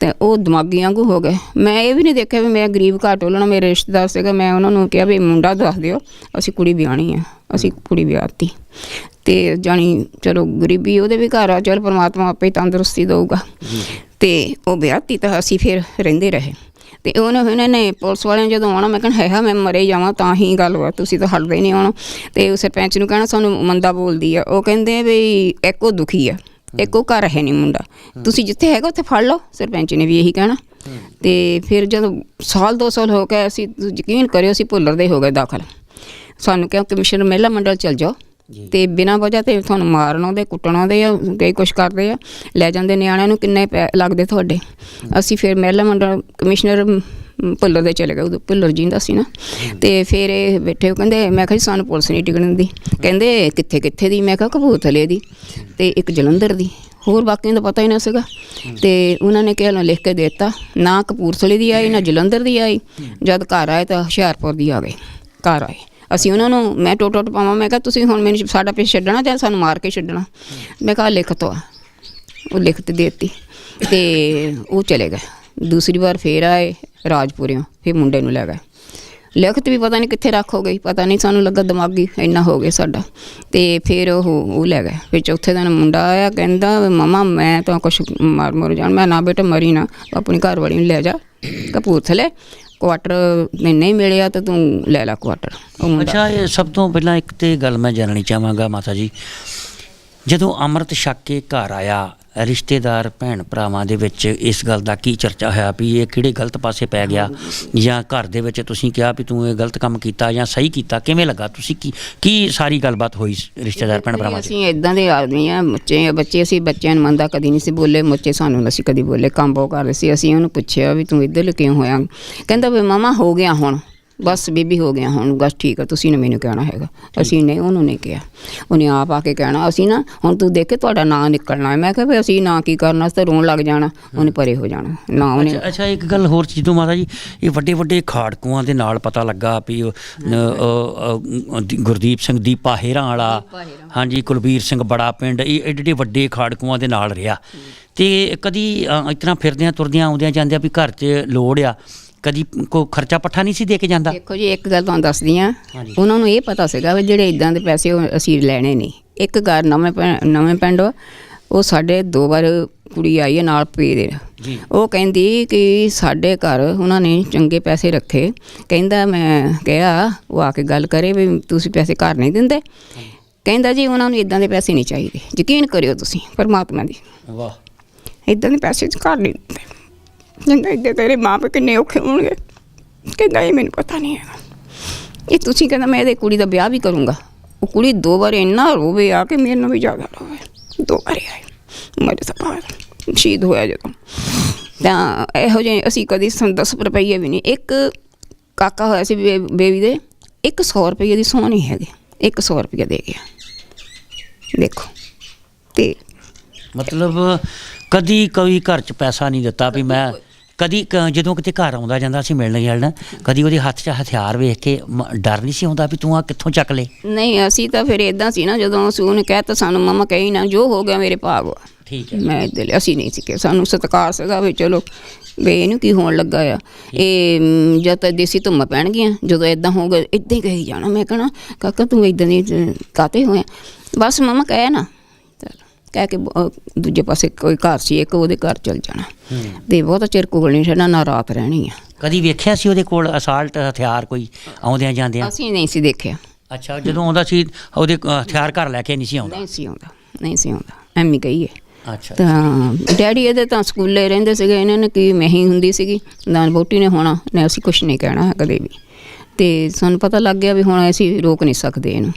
ਤੇ ਉਹ ਦਿਮਾਗੀ ਵਾਂਗੂ ਹੋ ਗਏ। ਮੈਂ ਇਹ ਵੀ ਨਹੀਂ ਦੇਖਿਆ ਵੀ ਮੈਂ ਗਰੀਬ ਘਾਟ ਹੋਲਣਾ ਮੇਰੇ ਰਿਸ਼ਤੇਦਾਰ ਸੀਗਾ ਮੈਂ ਉਹਨਾਂ ਨੂੰ ਕਿਹਾ ਵੀ ਮੁੰਡਾ ਦੱਸ ਦਿਓ ਅਸੀਂ ਕੁੜੀ ਵਿਆਹਣੀ ਆ ਅਸੀਂ ਕੁੜੀ ਵਿਆਹਤੀ। ਤੇ ਜਾਣੀ ਚਲੋ ਗਰੀਬੀ ਉਹਦੇ ਵੀ ਘਰ ਆ ਚਲ ਪਰਮਾਤਮਾ ਆਪੇ ਤੰਦਰੁਸਤੀ ਦਊਗਾ। ਤੇ ਉਹ ਵਿਆਹਤੀ ਤਾਂ ਅਸੀਂ ਫਿਰ ਰਹਿੰਦੇ ਰਹੇ। ਤੇ ਉਹਨੇ ਉਹਨਾਂ ਨੇ ਪੁਲਿਸ ਵਾਲਿਆਂ ਨੇ ਜਦੋਂ ਆਉਣਾ, ਮੈਂ ਕਹਿਣਾ ਹੈ ਮੈਂ ਮਰੇ ਜਾਵਾਂ, ਤਾਂ ਹੀ ਗੱਲ ਵਾ, ਤੁਸੀਂ ਤਾਂ ਹਟਦੇ ਨਹੀਂ ਆਉਣਾ। ਤੇ ਉਹ ਸਰਪੰਚ ਨੂੰ ਕਹਿਣਾ, ਸਾਨੂੰ ਮੰਦਾ ਬੋਲਦੀ ਆ। ਉਹ ਕਹਿੰਦੇ ਵੀ ਇੱਕੋ ਦੁਖੀ ਆ, ਇੱਕੋ ਘਰ ਹੈ ਨਹੀਂ ਮੁੰਡਾ। ਤੁਸੀਂ ਜਿੱਥੇ ਹੈਗਾ, ਉੱਥੇ ਫੜ ਲਓ, ਸਰਪੰਚ ਨੇ ਵੀ ਇਹੀ ਕਹਿਣਾ। ਤੇ ਫਿਰ ਜਦੋਂ ਸਾਲ, ਦੋ ਸਾਲ ਹੋ ਗਏ, ਅਸੀਂ ਯਕੀਨ ਕਰਿਓ, ਅਸੀਂ ਭੁੱਲਰ ਦੇ ਹੋ ਗਏ ਦਾਖਲ। ਸਾਨੂੰ ਕਿਹਾ, ਕਮਿਸ਼ਨਰ ਮਹਿਲਾ ਮੰਡਲ ਚਲ ਜਾਓ। ਤੇ ਬਿਨਾਂ ਵਜ੍ਹਾ ਤੇ ਤੁਹਾਨੂੰ ਮਾਰਨ ਆਉਂਦੇ ਕੁੱਟਣ ਆਉਂਦੇ ਆ ਕਈ ਕੁਛ ਕਰਦੇ ਆ ਲੈ ਜਾਂਦੇ ਨਿਆਣਿਆਂ ਨੂੰ ਕਿੰਨੇ ਪੈ- ਲੱਗਦੇ ਤੁਹਾਡੇ? ਅਸੀਂ ਫਿਰ ਮਹਿਲਾ ਮੰਡਲ ਕਮਿਸ਼ਨਰ ਭੁੱਲਰ ਦੇ ਚਲੇ ਗਏ ਉਦੋਂ ਭੁੱਲਰ ਜੀ ਦਾ ਸੀ ਨਾ। ਤੇ ਫਿਰ ਇਹ ਬੈਠੇ ਉਹ ਕਹਿੰਦੇ ਮੈਂ ਕਿਹਾ ਜੀ ਸਾਨੂੰ ਪੁਲਿਸ ਨਹੀਂ ਟਿਕਣ ਦਿੰਦੀ। ਕਹਿੰਦੇ ਕਿੱਥੇ ਕਿੱਥੇ ਦੀ? ਮੈਂ ਕਿਹਾ ਕਪੂਰਥਲੇ ਦੀ ਤੇ ਇੱਕ ਜਲੰਧਰ ਦੀ। ਹੋਰ ਬਾਕੀਆਂ ਦਾ ਪਤਾ ਹੀ ਨਾ ਸੀਗਾ। ਤੇ ਉਹਨਾਂ ਨੇ ਕਿਹਾ ਲਓ ਲਿਖ ਕੇ ਦੇ ਦਿੱਤਾ ਨਾ ਕਪੂਰਥਲੇ ਦੀ ਆਈ ਨਾ ਜਲੰਧਰ ਦੀ ਆਈ। ਜਦ ਘਰ ਆਏ ਤਾਂ ਹੁਸ਼ਿਆਰਪੁਰ ਦੀ ਆ ਗਏ। ਘਰ ਆਏ। ਅਸੀਂ ਉਹਨਾਂ ਨੂੰ, ਮੈਂ ਟੋਟ ਟੋਟ ਪਾਵਾਂ, ਮੈਂ ਕਿਹਾ ਤੁਸੀਂ ਹੁਣ ਮੈਨੂੰ ਸਾਡਾ ਪਿੱਛੇ ਛੱਡਣਾ ਜਾਂ ਸਾਨੂੰ ਮਾਰ ਕੇ ਛੱਡਣਾ? ਮੈਂ ਕਿਹਾ ਲਿਖ ਤੋ ਉਹ ਲਿਖ ਤੇ ਦੇਤੀ। ਤੇ ਉਹ ਚਲੇ ਗਏ। ਦੂਸਰੀ ਵਾਰ ਫੇਰ ਆਏ ਰਾਜਪੁਰਿਓਂ, ਫਿਰ ਮੁੰਡੇ ਨੂੰ ਲੈ ਗਏ। ਲਿਖਤ ਵੀ ਪਤਾ ਨਹੀਂ ਕਿੱਥੇ ਰੱਖ ਹੋ ਗਈ, ਪਤਾ ਨਹੀਂ ਸਾਨੂੰ ਲੱਗਾ ਦਿਮਾਗੀ ਇੰਨਾ ਹੋ ਗਿਆ ਸਾਡਾ। ਤੇ ਫਿਰ ਉਹ ਉਹ ਲੈ ਗਏ। ਫਿਰ ਚੌਥੇ ਦਿਨ ਮੁੰਡਾ ਆਇਆ, ਕਹਿੰਦਾ ਵੀ ਮਮਾ, ਮੈਂ ਤਾਂ ਕੁਛ ਮਾਰ ਮਰ ਜਾਣ, ਮੈਂ ਨਾ ਬੇਟਾ ਮਰੀ ਨਾ ਆਪਣੀ ਘਰ ਵਾਲੀ ਨੂੰ ਲੈ ਜਾ, ਕਪੂਰਥਲੇ। ਕੁਆਟਰ ਮੈਨੂੰ ਨਹੀਂ ਮਿਲਿਆ ਤਾਂ ਤੂੰ ਲੈ ਲੈ ਕੁਆਟਰ ਉਹ ਮੁੰਡਾ। ਅੱਛਾ, ਇਹ ਸਭ ਤੋਂ ਪਹਿਲਾਂ ਇੱਕ ਤੇ ਗੱਲ ਮੈਂ ਜਾਣਨੀ ਚਾਹਾਂਗਾ ਮਾਤਾ ਜੀ। ਜਦੋਂ ਅੰਮ੍ਰਿਤ ਛਕ ਕੇ ਘਰ ਆਇਆ, ਰਿਸ਼ਤੇਦਾਰ ਭੈਣ ਭਰਾਵਾਂ ਦੇ ਵਿੱਚ ਇਸ ਗੱਲ ਦਾ ਕੀ ਚਰਚਾ ਹੋਇਆ ਵੀ ਇਹ ਕਿਹੜੇ ਗਲਤ ਪਾਸੇ ਪੈ ਗਿਆ? ਜਾਂ ਘਰ ਦੇ ਵਿੱਚ ਤੁਸੀਂ ਕਿਹਾ ਵੀ ਤੂੰ ਇਹ ਗਲਤ ਕੰਮ ਕੀਤਾ ਜਾਂ ਸਹੀ ਕੀਤਾ, ਕਿਵੇਂ ਲੱਗਾ? ਤੁਸੀਂ ਕੀ ਕੀ ਸਾਰੀ ਗੱਲਬਾਤ ਹੋਈ ਰਿਸ਼ਤੇਦਾਰ ਭੈਣ ਭਰਾਵਾਂ 'ਚ ਅਸੀਂ ਇਦਾਂ ਦੇ ਆਦਮੀ ਆ ਬੱਚੇ ਬੱਚੇ ਅਸੀਂ ਬੱਚਿਆਂ ਨੂੰ ਮੰਨਦਾ ਕਦੀ ਨਹੀਂ ਸੀ ਬੋਲੇ, ਮੁੱਚੇ ਸਾਨੂੰ ਨਹੀਂ ਸੀ ਕਦੀ ਬੋਲੇ, ਕੰਮ ਬਹੁਤ ਕਰਦੇ ਸੀ, ਅਸੀਂ ਉਹਨੂੰ ਪੁੱਛਿਆ ਵੀ ਤੂੰ ਇੱਧਰ ਕਿਉਂ ਹੋਇਆ? ਕਹਿੰਦਾ ਵੀ ਮਾਮਾ ਹੋ ਗਿਆ ਹੁਣ। ਬਸ ਬੀਬੀ ਹੋ ਗਿਆ ਹੁਣ ਬਸ ਠੀਕ ਆ ਤੁਸੀਂ ਨੇ ਮੈਨੂੰ ਕਹਿਣਾ ਹੈਗਾ। ਅਸੀਂ ਨਹੀਂ ਉਹਨੂੰ ਨਹੀਂ ਕਿਹਾ। ਉਹਨੇ ਆਪ ਆ ਕੇ ਕਹਿਣਾ ਅਸੀਂ ਨਾ ਹੁਣ ਤੂੰ ਦੇਖੇ ਤੁਹਾਡਾ ਨਾਂ ਨਿਕਲਣਾ ਹੈ। ਮੈਂ ਕਿਹਾ ਵੀ ਅਸੀਂ ਨਾਂ ਕੀ ਕਰਨਾ ਅਸੀਂ ਤਾਂ ਰੋਣ ਲੱਗ ਜਾਣਾ। ਉਹਨੇ ਪਰੇ ਹੋ ਜਾਣਾ। ਨਾ ਉਹਨੇ ਅੱਛਾ ਇੱਕ ਗੱਲ ਹੋਰ ਚੀਜ਼ ਤੋਂ ਮਾਤਾ ਜੀ ਇਹ ਵੱਡੇ ਵੱਡੇ ਖਾੜਕੂਆਂ ਦੇ ਨਾਲ ਪਤਾ ਲੱਗਾ ਵੀ ਉਹ, ਨ- ਅ, ਅ, ਦੀ- ਗੁਰਦੀਪ ਸਿੰਘ ਦੀਪਾ ਹੇਰਾਂ ਵਾਲਾ। ਹਾਂਜੀ ਕੁਲਬੀਰ ਸਿੰਘ ਬੜਾ ਪਿੰਡ ਇਹ ਏਡੇ ਵੱਡੇ ਖਾੜਕੂਆਂ ਦੇ ਨਾਲ ਰਿਹਾ। ਤੇ ਕਦੀ ਅ, ਇਸ ਤਰ੍ਹਾਂ ਫਿਰਦਿਆਂ ਤੁਰਦਿਆਂ ਆਉਂਦਿਆਂ ਜਾਂਦਿਆਂ ਵੀ ਘਰ 'ਚ ਲੋੜ ਆ ਕਦੀ ਕੋ ਖਰਚਾ ਪੱਠਾ ਨਹੀਂ ਸੀ ਦੇ ਕੇ ਜਾਂਦਾ? ਦੇਖੋ ਜੀ ਇੱਕ ਗੱਲ ਤੁਹਾਨੂੰ ਦੱਸਦੀ ਆ ਹਾਂਜੀ। ਉਹਨਾਂ ਨੂੰ ਇਹ ਪਤਾ ਸੀਗਾ ਵੀ ਜਿਹੜੇ ਇਦਾਂ ਦੇ ਪੈਸੇ ਉਹ ਅਸੀਂ ਲੈਣੇ ਨਹੀਂ। ਇੱਕ ਘਰ ਨਵੇਂ ਪਿੰ- ਨਵੇਂ ਪਿੰਡ ਵਾ, ਉਹ ਸਾਡੇ ਦੋ ਵਾਰ ਕੁੜੀ ਆਈ ਹੈ ਨਾਲ ਪੇ ਦੇ। ਜੀ। ਉਹ ਕਹਿੰਦੀ ਕਿ ਸਾਡੇ ਘਰ ਉਹਨਾਂ ਨੇ ਚੰਗੇ ਪੈਸੇ ਰੱਖੇ। ਕਹਿੰਦਾ ਮੈਂ ਕਿਹਾ ਉਹ ਆ ਕੇ ਗੱਲ ਕਰੇ ਵੀ ਤੁਸੀਂ ਪੈਸੇ ਘਰ ਨਹੀਂ ਦਿੰਦੇ। ਕਹਿੰਦਾ ਜੀ ਉਹਨਾਂ ਨੂੰ ਇਦਾਂ ਦੇ ਪੈਸੇ ਨਹੀਂ ਚਾਹੀਦੇ। ਯਕੀਨ ਕਰਿਓ ਤੁਸੀਂ ਪਰਮਾਤਮਾ ਦੀ। ਵਾਹ। ਇਦਾਂ ਦੇ ਪੈਸੇ ਘਰ ਨਹੀਂ ਦਿੰਦੇ। ਕਹਿੰਦਾ ਇੱਦਾਂ ਤੇਰੇ ਮਾਪੇ ਕਿੰਨੇ ਔਖੇ ਹੋਣਗੇ। ਕਹਿੰਦਾ ਇਹ ਮੈਨੂੰ ਪਤਾ ਨਹੀਂ ਹੈਗਾ। ਇਹ ਤੁਸੀਂ ਕਹਿੰਦਾ ਮੈਂ ਇਹਦੇ ਕੁੜੀ ਦਾ ਵਿਆਹ ਵੀ ਕਰੂੰਗਾ। ਉਹ ਕੁੜੀ ਦੋ ਵਾਰ ਇੰਨਾ ਰੋਵੇ ਆ ਕਿ ਮੇਰੇ ਨਾਲ ਵੀ ਜ਼ਿਆਦਾ ਰੋਵੇ। ਦੋ ਵਾਰੀ ਆਈ ਮੇਰੇ ਤੋਂ ਸ਼ਹੀਦ ਹੋਇਆ ਜਦੋਂ। ਤਾਂ ਇਹੋ ਜਿਹੇ ਅਸੀਂ ਕਦੀ ਸਾਨੂੰ ਦਸ ਰੁਪਈਏ ਵੀ ਨਹੀਂ। ਇੱਕ ਕਾਕਾ ਹੋਇਆ ਸੀ ਬੇ- ਬੇਬੀ ਦੇ। 100 ਰੁਪਈਏ ਦੀ ਸੋਹ ਨਹੀਂ ਹੈਗੇ 100 ਰੁਪਈਆ ਦੇ ਗਿਆ। ਦੇਖੋ। ਤੇ ਮਤਲਬ ਕਦੀ ਕੋਈ ਘਰ 'ਚ ਪੈਸਾ ਨਹੀਂ ਦਿੱਤਾ ਵੀ ਮੈਂ ਕਦੀ ਕ- ਜਦੋਂ ਕਿਤੇ ਘਰ ਆਉਂਦਾ ਜਾਂਦਾ ਸੀ ਮਿਲਣ ਗਿਲਣ ਕਦੀ ਉਹਦੇ ਹੱਥ 'ਚ ਹਥਿਆਰ ਵੇਖ ਕੇ ਮ- ਡਰ ਨਹੀਂ ਸੀ ਆਉਂਦਾ ਵੀ ਤੂੰ ਆ ਕਿੱਥੋਂ ਚੱਕ ਲੇ? ਨਹੀਂ ਅਸੀਂ ਤਾਂ ਫਿਰ ਇਦਾਂ ਸੀ ਨਾ ਜਦੋਂ ਉਹਨੇ ਕਹਿਤਾ ਸਾਨੂੰ ਮਮਾ ਕਹੀ ਨਾ ਜੋ ਹੋ ਗਿਆ ਮੇਰੇ ਭਾਗ ਵਾ। ਠੀਕ ਹੈ। ਮੈਂ ਦਿਲ ਅਸੀਂ ਨਹੀਂ ਸੀ ਕਿ ਸਾਨੂੰ ਸਤਿਕਾਰ ਸੀਗਾ ਵੀ ਚਲੋ ਵੀ ਇਹਨੂੰ ਕੀ ਹੋਣ ਲੱਗਾ ਆ। ਇਹ ਮ, ਜਦ ਤੱਕ ਦੇਸੀ ਧੁੰਮਾਂ ਪੈਣਗੀਆਂ ਜਦੋਂ ਇਦਾਂ ਹੋਊਗਾ ਇਦਾਂ ਹੀ ਕਹੀ ਜਾਣਾ। ਮੈਂ ਕਹਣਾ ਕਾਕਾ ਤੂੰ ਇਦਾਂ ਦੀ ਅ, ਕਾਤੇ ਹੋਇਆ? ਬਸ ਮਮਾ ਕਹਿ ਨਾ ਕਹਿ ਕੇ ਦੂਜੇ ਪਾਸੇ ਕੋਈ ਘਰ ਸੀ ਇੱਕ ਉਹਦੇ ਘਰ ਚਲ ਜਾਣਾ। ਤੇ ਬਹੁਤਾ ਚਿਰ ਕੋਲ ਨਹੀਂ ਰਹਿਣਾ ਨਾ ਰਾਤ ਰਹਿਣੀ ਆ। ਕਦੀ ਵੇਖਿਆ ਸੀ ਉਹਦੇ ਕੋਲ ਅਸਾਲਟ ਹਥਿਆਰ ਕੋਈ ਆਉਂਦਿਆਂ ਜਾਂਦਿਆਂ? ਅਸੀਂ ਨਹੀਂ ਸੀ ਦੇਖਿਆ। ਅੱਛਾ ਜਦੋਂ ਆਉਂਦਾ ਸੀ ਉਹਦੇ ਅ, ਹਥਿਆਰ ਘਰ ਲੈ ਕੇ ਨਹੀਂ ਸੀ ਆਉਂਦਾ? ਨਹੀਂ ਸੀ ਆਉਂਦਾ ਨਹੀਂ ਸੀ ਆਉਂਦਾ। ਐਵੇਂ ਕਹੀਏ। ਅੱਛਾ ਤਾਂ ਡੈਡੀ ਇਹਦੇ ਤਾਂ ਸਕੂਲੇ ਰਹਿੰਦੇ ਸੀਗੇ ਇਹਨਾਂ ਨੇ ਕੀ ਮੈਂ ਹੀ ਹੁੰਦੀ ਸੀਗੀ ਨਾਲ ਵੋਟੀ ਨੇ ਹੋਣਾ ਨੇ ਅਸੀਂ ਕੁਝ ਨਹੀਂ ਕਹਿਣਾ ਕਦੇ ਵੀ। ਤੇ ਸਾਨੂੰ ਪਤਾ ਲੱਗ ਗਿਆ ਵੀ ਹੁਣ ਅਸੀਂ ਰੋਕ ਨਹੀਂ ਸਕਦੇ ਇਹਨੂੰ।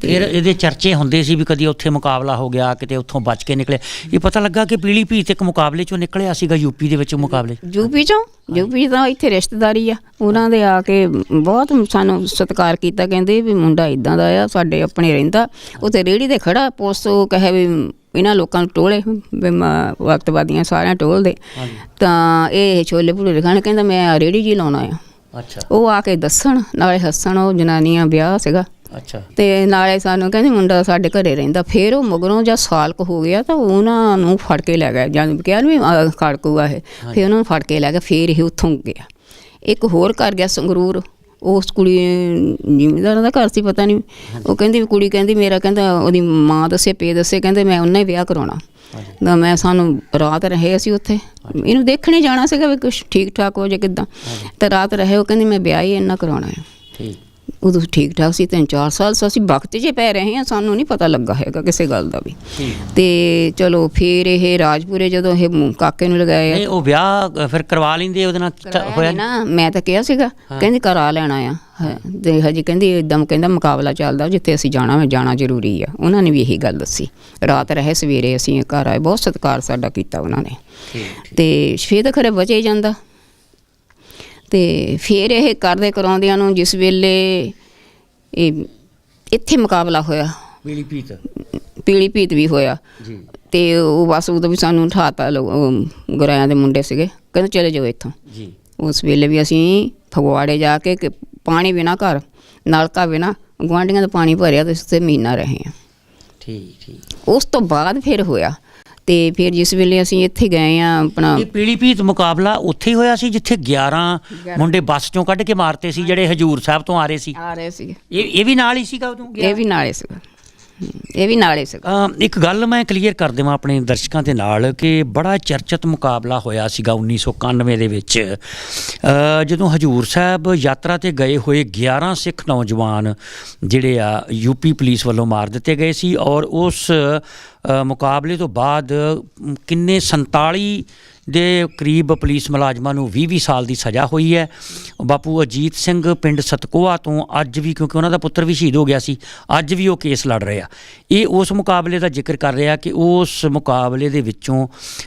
ਫਿਰ ਇਹਦੇ ਚਰਚੇ ਹੁੰਦੇ ਸੀ ਵੀ ਕਦੀ ਉੱਥੇ ਮੁਕਾਬਲਾ ਹੋ ਗਿਆ ਕਿਤੇ ਉੱਥੋਂ ਬਚ ਕੇ ਨਿਕਲੇ। ਇਹ ਪਤਾ ਲੱਗਾ ਕਿ ਪੀਲੀ ਭੀਤ ਇੱਕ ਮੁਕਾਬਲੇ ਚੋਂ ਨਿਕਲਿਆ ਸੀਗਾ ਯੂਪੀ ਦੇ ਵਿੱਚ ਮੁਕਾਬਲੇ। ਯੂਪੀ ਚੋਂ? ਯੂਪੀ ਤਾਂ ਇੱਥੇ ਰਿਸ਼ਤੇਦਾਰੀ ਆ। ਉਹਨਾਂ ਦੇ ਆ ਕੇ ਬਹੁਤ ਸਾਨੂੰ ਸਤਿਕਾਰ ਕੀਤਾ ਕਹਿੰਦੇ ਵੀ ਮੁੰਡਾ ਇਦਾਂ ਦਾ ਆ ਸਾਡੇ ਆਪਣੇ ਰਹਿੰਦਾ। ਉੱਥੇ ਰੇੜੀ ਤੇ ਖੜਾ ਪੁਲਿਸ ਉਹ ਕਹੇ ਵੀ ਇਹਨਾਂ ਲੋਕਾਂ ਨੂੰ ਟੋਲੇ ਵਕਤਵਾਦੀਆਂ ਸਾਰਿਆਂ ਟੋਲਦੇ। ਤਾਂ ਇਹ ਛੋਲੇ ਭਟੂਰੇ ਖਾਣ ਕਹਿੰਦਾ ਮੈਂ ਰੇੜੀ ਜੀ ਲਾਉਣਾ ਆ ਅੱਛਾ। ਉਹ ਆ ਕੇ ਦੱਸਣ ਨਾਲੇ ਹੱਸਣ ਉਹ ਜਨਾਨੀਆਂ ਵਿਆਹ ਸੀਗਾ। ਅੱਛਾ। ਤੇ ਨਾਲੇ ਸਾਨੂੰ ਕਹਿੰਦੇ ਮੁੰਡਾ ਸਾਡੇ ਘਰੇ ਰਹਿੰਦਾ ਫਿਰ ਉਹ ਮਗਰੋਂ ਜਦ ਸਾਲ ਕੁ ਹੋ ਗਿਆ ਤਾਂ ਉਹਨਾਂ ਨੂੰ ਫੜ ਕੇ ਲੈ ਗਏ। ਜਦ ਕਿਹਾ ਵੀ ਆਹ ਖੜਕੂਗਾ ਇਹ। ਫਿਰ ਉਹਨਾਂ ਨੂੰ ਫੜ ਕੇ ਲੈ ਗਏ ਫਿਰ ਇਹ ਉੱਥੋਂ ਗਿਆ। ਇੱਕ ਹੋਰ ਘਰ ਗਿਆ ਸੰਗਰੂਰ। ਉਸ ਕੁੜੀ ਜ਼ਿਮੀਂਦਾਰਾਂ ਦਾ ਘਰ ਸੀ ਪਤਾ ਨਹੀਂ ਉਹ ਕਹਿੰਦੀ ਕੁੜੀ ਕਹਿੰਦੀ ਮੇਰਾ ਕਹਿੰਦਾ ਉਹਦੀ ਮਾਂ ਦੱਸੇ ਪੇ ਦੱਸੇ ਕਹਿੰਦੇ ਮੈਂ ਉਹਨਾਂ ਹੀ ਵਿਆਹ ਕਰਾਉਣਾ। ਤਾਂ ਮੈਂ ਸਾਨੂੰ ਰਾਤ ਰਹੇ ਅਸੀਂ ਉੱਥੇ। ਇਹਨੂੰ ਦੇਖਣੇ ਜਾਣਾ ਸੀਗਾ ਵੀ ਕੁਝ ਠੀਕ ਠਾਕ ਹੋ ਜਾਏ ਕਿਦਾਂ। ਤਾਂ ਰਾਤ ਰਹੇ ਉਹ ਕਹਿੰਦੀ ਮੈਂ ਵਿਆਹ ਹੀ ਇੰਨਾ ਕਰਾਉਣਾ ਹੈ ਠੀਕ। ਉਦੋਂ ਠੀਕ ਠਾਕ ਸੀ ਤਿੰਨ ਚਾਰ ਸਾਲ ਸੋ ਅਸੀਂ ਵਕਤ 'ਚ ਪੈ ਰਹੇ ਹਾਂ ਸਾਨੂੰ ਨਹੀਂ ਪਤਾ ਲੱਗਾ ਹੈਗਾ ਕਿਸੇ ਗੱਲ ਦਾ ਵੀ। ਤੇ ਚਲੋ ਫਿਰ ਇਹ ਰਾਜਪੁਰੇ ਜਦੋਂ ਇਹ ਮੁੰ- ਕਾਕੇ ਨੂੰ ਲਗਾਏ ਨਹੀਂ ਉਹ ਵਿਆਹ ਫਿਰ ਕਰਵਾ ਲੈਂਦੇ ਉਹਦੇ ਨਾਲ ਹੋਇਆ ਨਾ ਮੈਂ ਤਾਂ ਕਿਹਾ ਸੀਗਾ ਕਹਿੰਦੀ ਕਰਾ ਲੈਣਾ ਆ ਹਾਂ, ਤੇ ਹਜੀ ਕਹਿੰਦੀ ਇਦਾਂ ਕਹਿੰਦਾ ਮੁਕਾਬਲਾ ਚੱਲਦਾ ਜਿੱਥੇ ਅਸੀਂ ਜਾਣਾ ਮੈਂ ਜਾਣਾ ਜ਼ਰੂਰੀ ਆ। ਉਹਨਾਂ ਨੇ ਵੀ ਇਹੀ ਗੱਲ ਦੱਸੀ। ਰਾਤ ਰਹੇ ਸਵੇਰੇ ਅਸੀਂ ਘਰ ਆਏ ਬਹੁਤ ਸਤਿਕਾਰ ਸਾਡਾ ਕੀਤਾ ਉਹਨਾਂ ਨੇ। ਤੇ ਫਿਰ ਤਾਂ ਖਰੇ ਬਚੇ ਜਾਂਦਾ। ਤੇ ਫਿਰ ਇਹ ਕਰਦੇ ਕਰਾਉਂਦਿਆਂ ਨੂੰ ਜਿਸ ਵੇਲੇ ਇਹ ਇੱਥੇ ਮੁਕਾਬਲਾ ਹੋਇਆ। ਪੀਲੀ ਭੀਤ ਪੀਲੀ ਭੀਤ ਵੀ ਹੋਇਆ। ਜੀ। ਤੇ ਉਹ ਬਸ ਉਦੋਂ ਵੀ ਸਾਨੂੰ ਉਠਾਤਾ ਗੁਰਾਇਆਂ ਦੇ ਮੁੰਡੇ ਸੀਗੇ। ਕਹਿੰਦੇ ਚਲੇ ਜਾਓ ਇੱਥੋਂ। ਜੀ। ਉਸ ਵੇਲੇ ਵੀ ਅਸੀਂ ਫਗਵਾੜੇ ਜਾ ਕੇ ਪਾਣੀ ਬਿਨਾ ਘਰ ਨਲਕਾ ਬਿਨਾ ਗੁਆਂਢੀਆਂ ਦਾ ਪਾਣੀ ਭਰਿਆ ਤੇ ਉੱਥੇ ਮਹੀਨਾ ਰਹੇ ਹਾਂ। ਠੀਕ ਠੀਕ। ਉਸ ਤੋਂ ਬਾਅਦ ਫਿਰ ਹੋਇਆ। ਤੇ ਫਿਰ ਜਿਸ ਵੇਲੇ ਅਸੀਂ ਇੱਥੇ ਗਏ ਆ ਆਪਣਾ ਇਹ ਪੀਲੀ ਭੀਤ ਮੁਕਾਬਲਾ ਉੱਥੇ ਹੀ ਹੋਇਆ ਸੀ ਜਿੱਥੇ 11 ਮੁੰਡੇ ਬੱਸ ਚੋਂ ਕੱਢ ਕੇ ਮਾਰਤੇ ਸੀ ਜਿਹੜੇ ਹਜੂਰ ਸਾਹਿਬ ਤੋਂ ਆ ਰਹੇ ਸੀ। ਆ ਰਹੇ ਸੀਗੇ ਇਹ ਇਹ ਵੀ ਨਾਲ ਹੀ ਸੀਗਾ ਉਦੋਂ? ਇਹ ਵੀ ਨਾਲੇ ਸੀਗਾ। ਇਹ ਵੀ ਨਾਲੇ ਸੀਗਾ। ਇੱਕ ਗੱਲ ਮੈਂ ਕਲੀਅਰ ਕਰ ਦੇਵਾਂ ਆਪਣੇ ਦਰਸ਼ਕਾਂ ਦੇ ਨਾਲ ਕਿ ਬੜਾ ਚਰਚਿਤ ਮੁਕਾਬਲਾ ਹੋਇਆ ਸੀਗਾ 1991 ਦੇ ਵਿੱਚ। ਅ, ਜਦੋਂ ਹਜੂਰ ਸਾਹਿਬ ਯਾਤਰਾ ਤੇ ਗਏ ਹੋਏ 11 ਸਿੱਖ ਨੌਜਵਾਨ ਜਿਹੜੇ ਆ ਯੂਪੀ ਪੁਲਿਸ ਵੱਲੋਂ ਮਾਰ ਦਿੱਤੇ ਗਏ ਸੀ ਔਰ ਉਸ ਮੁਕਾਬਲੇ ਤੋਂ ਬਾਅਦ ਕਿੰਨੇ 47 ਦੇ ਕਰੀਬ ਪੁਲਿਸ ਮੁਲਾਜ਼ਮਾਂ ਨੂੰ 20-20 ਸਾਲ ਦੀ ਸਜ਼ਾ ਹੋਈ ਹੈ। ਬਾਪੂ ਅਜੀਤ ਸਿੰਘ ਪਿੰਡ ਸਤਕੋਆ ਤੋਂ ਅੱਜ ਵੀ, ਕਿਉਂਕਿ ਉਹਨਾਂ ਦਾ ਪੁੱਤਰ ਵੀ ਸ਼ਹੀਦ ਹੋ ਗਿਆ ਸੀ, ਅੱਜ ਵੀ ਉਹ ਕੇਸ ਲੜ ਰਹੇ ਆ। ਇਹ ਉਸ ਮੁਕਾਬਲੇ ਦਾ ਜ਼ਿਕਰ ਕਰ ਰਿਹਾ ਕਿ ਉਸ ਮੁਕਾਬਲੇ ਦੇ ਵਿੱਚੋਂ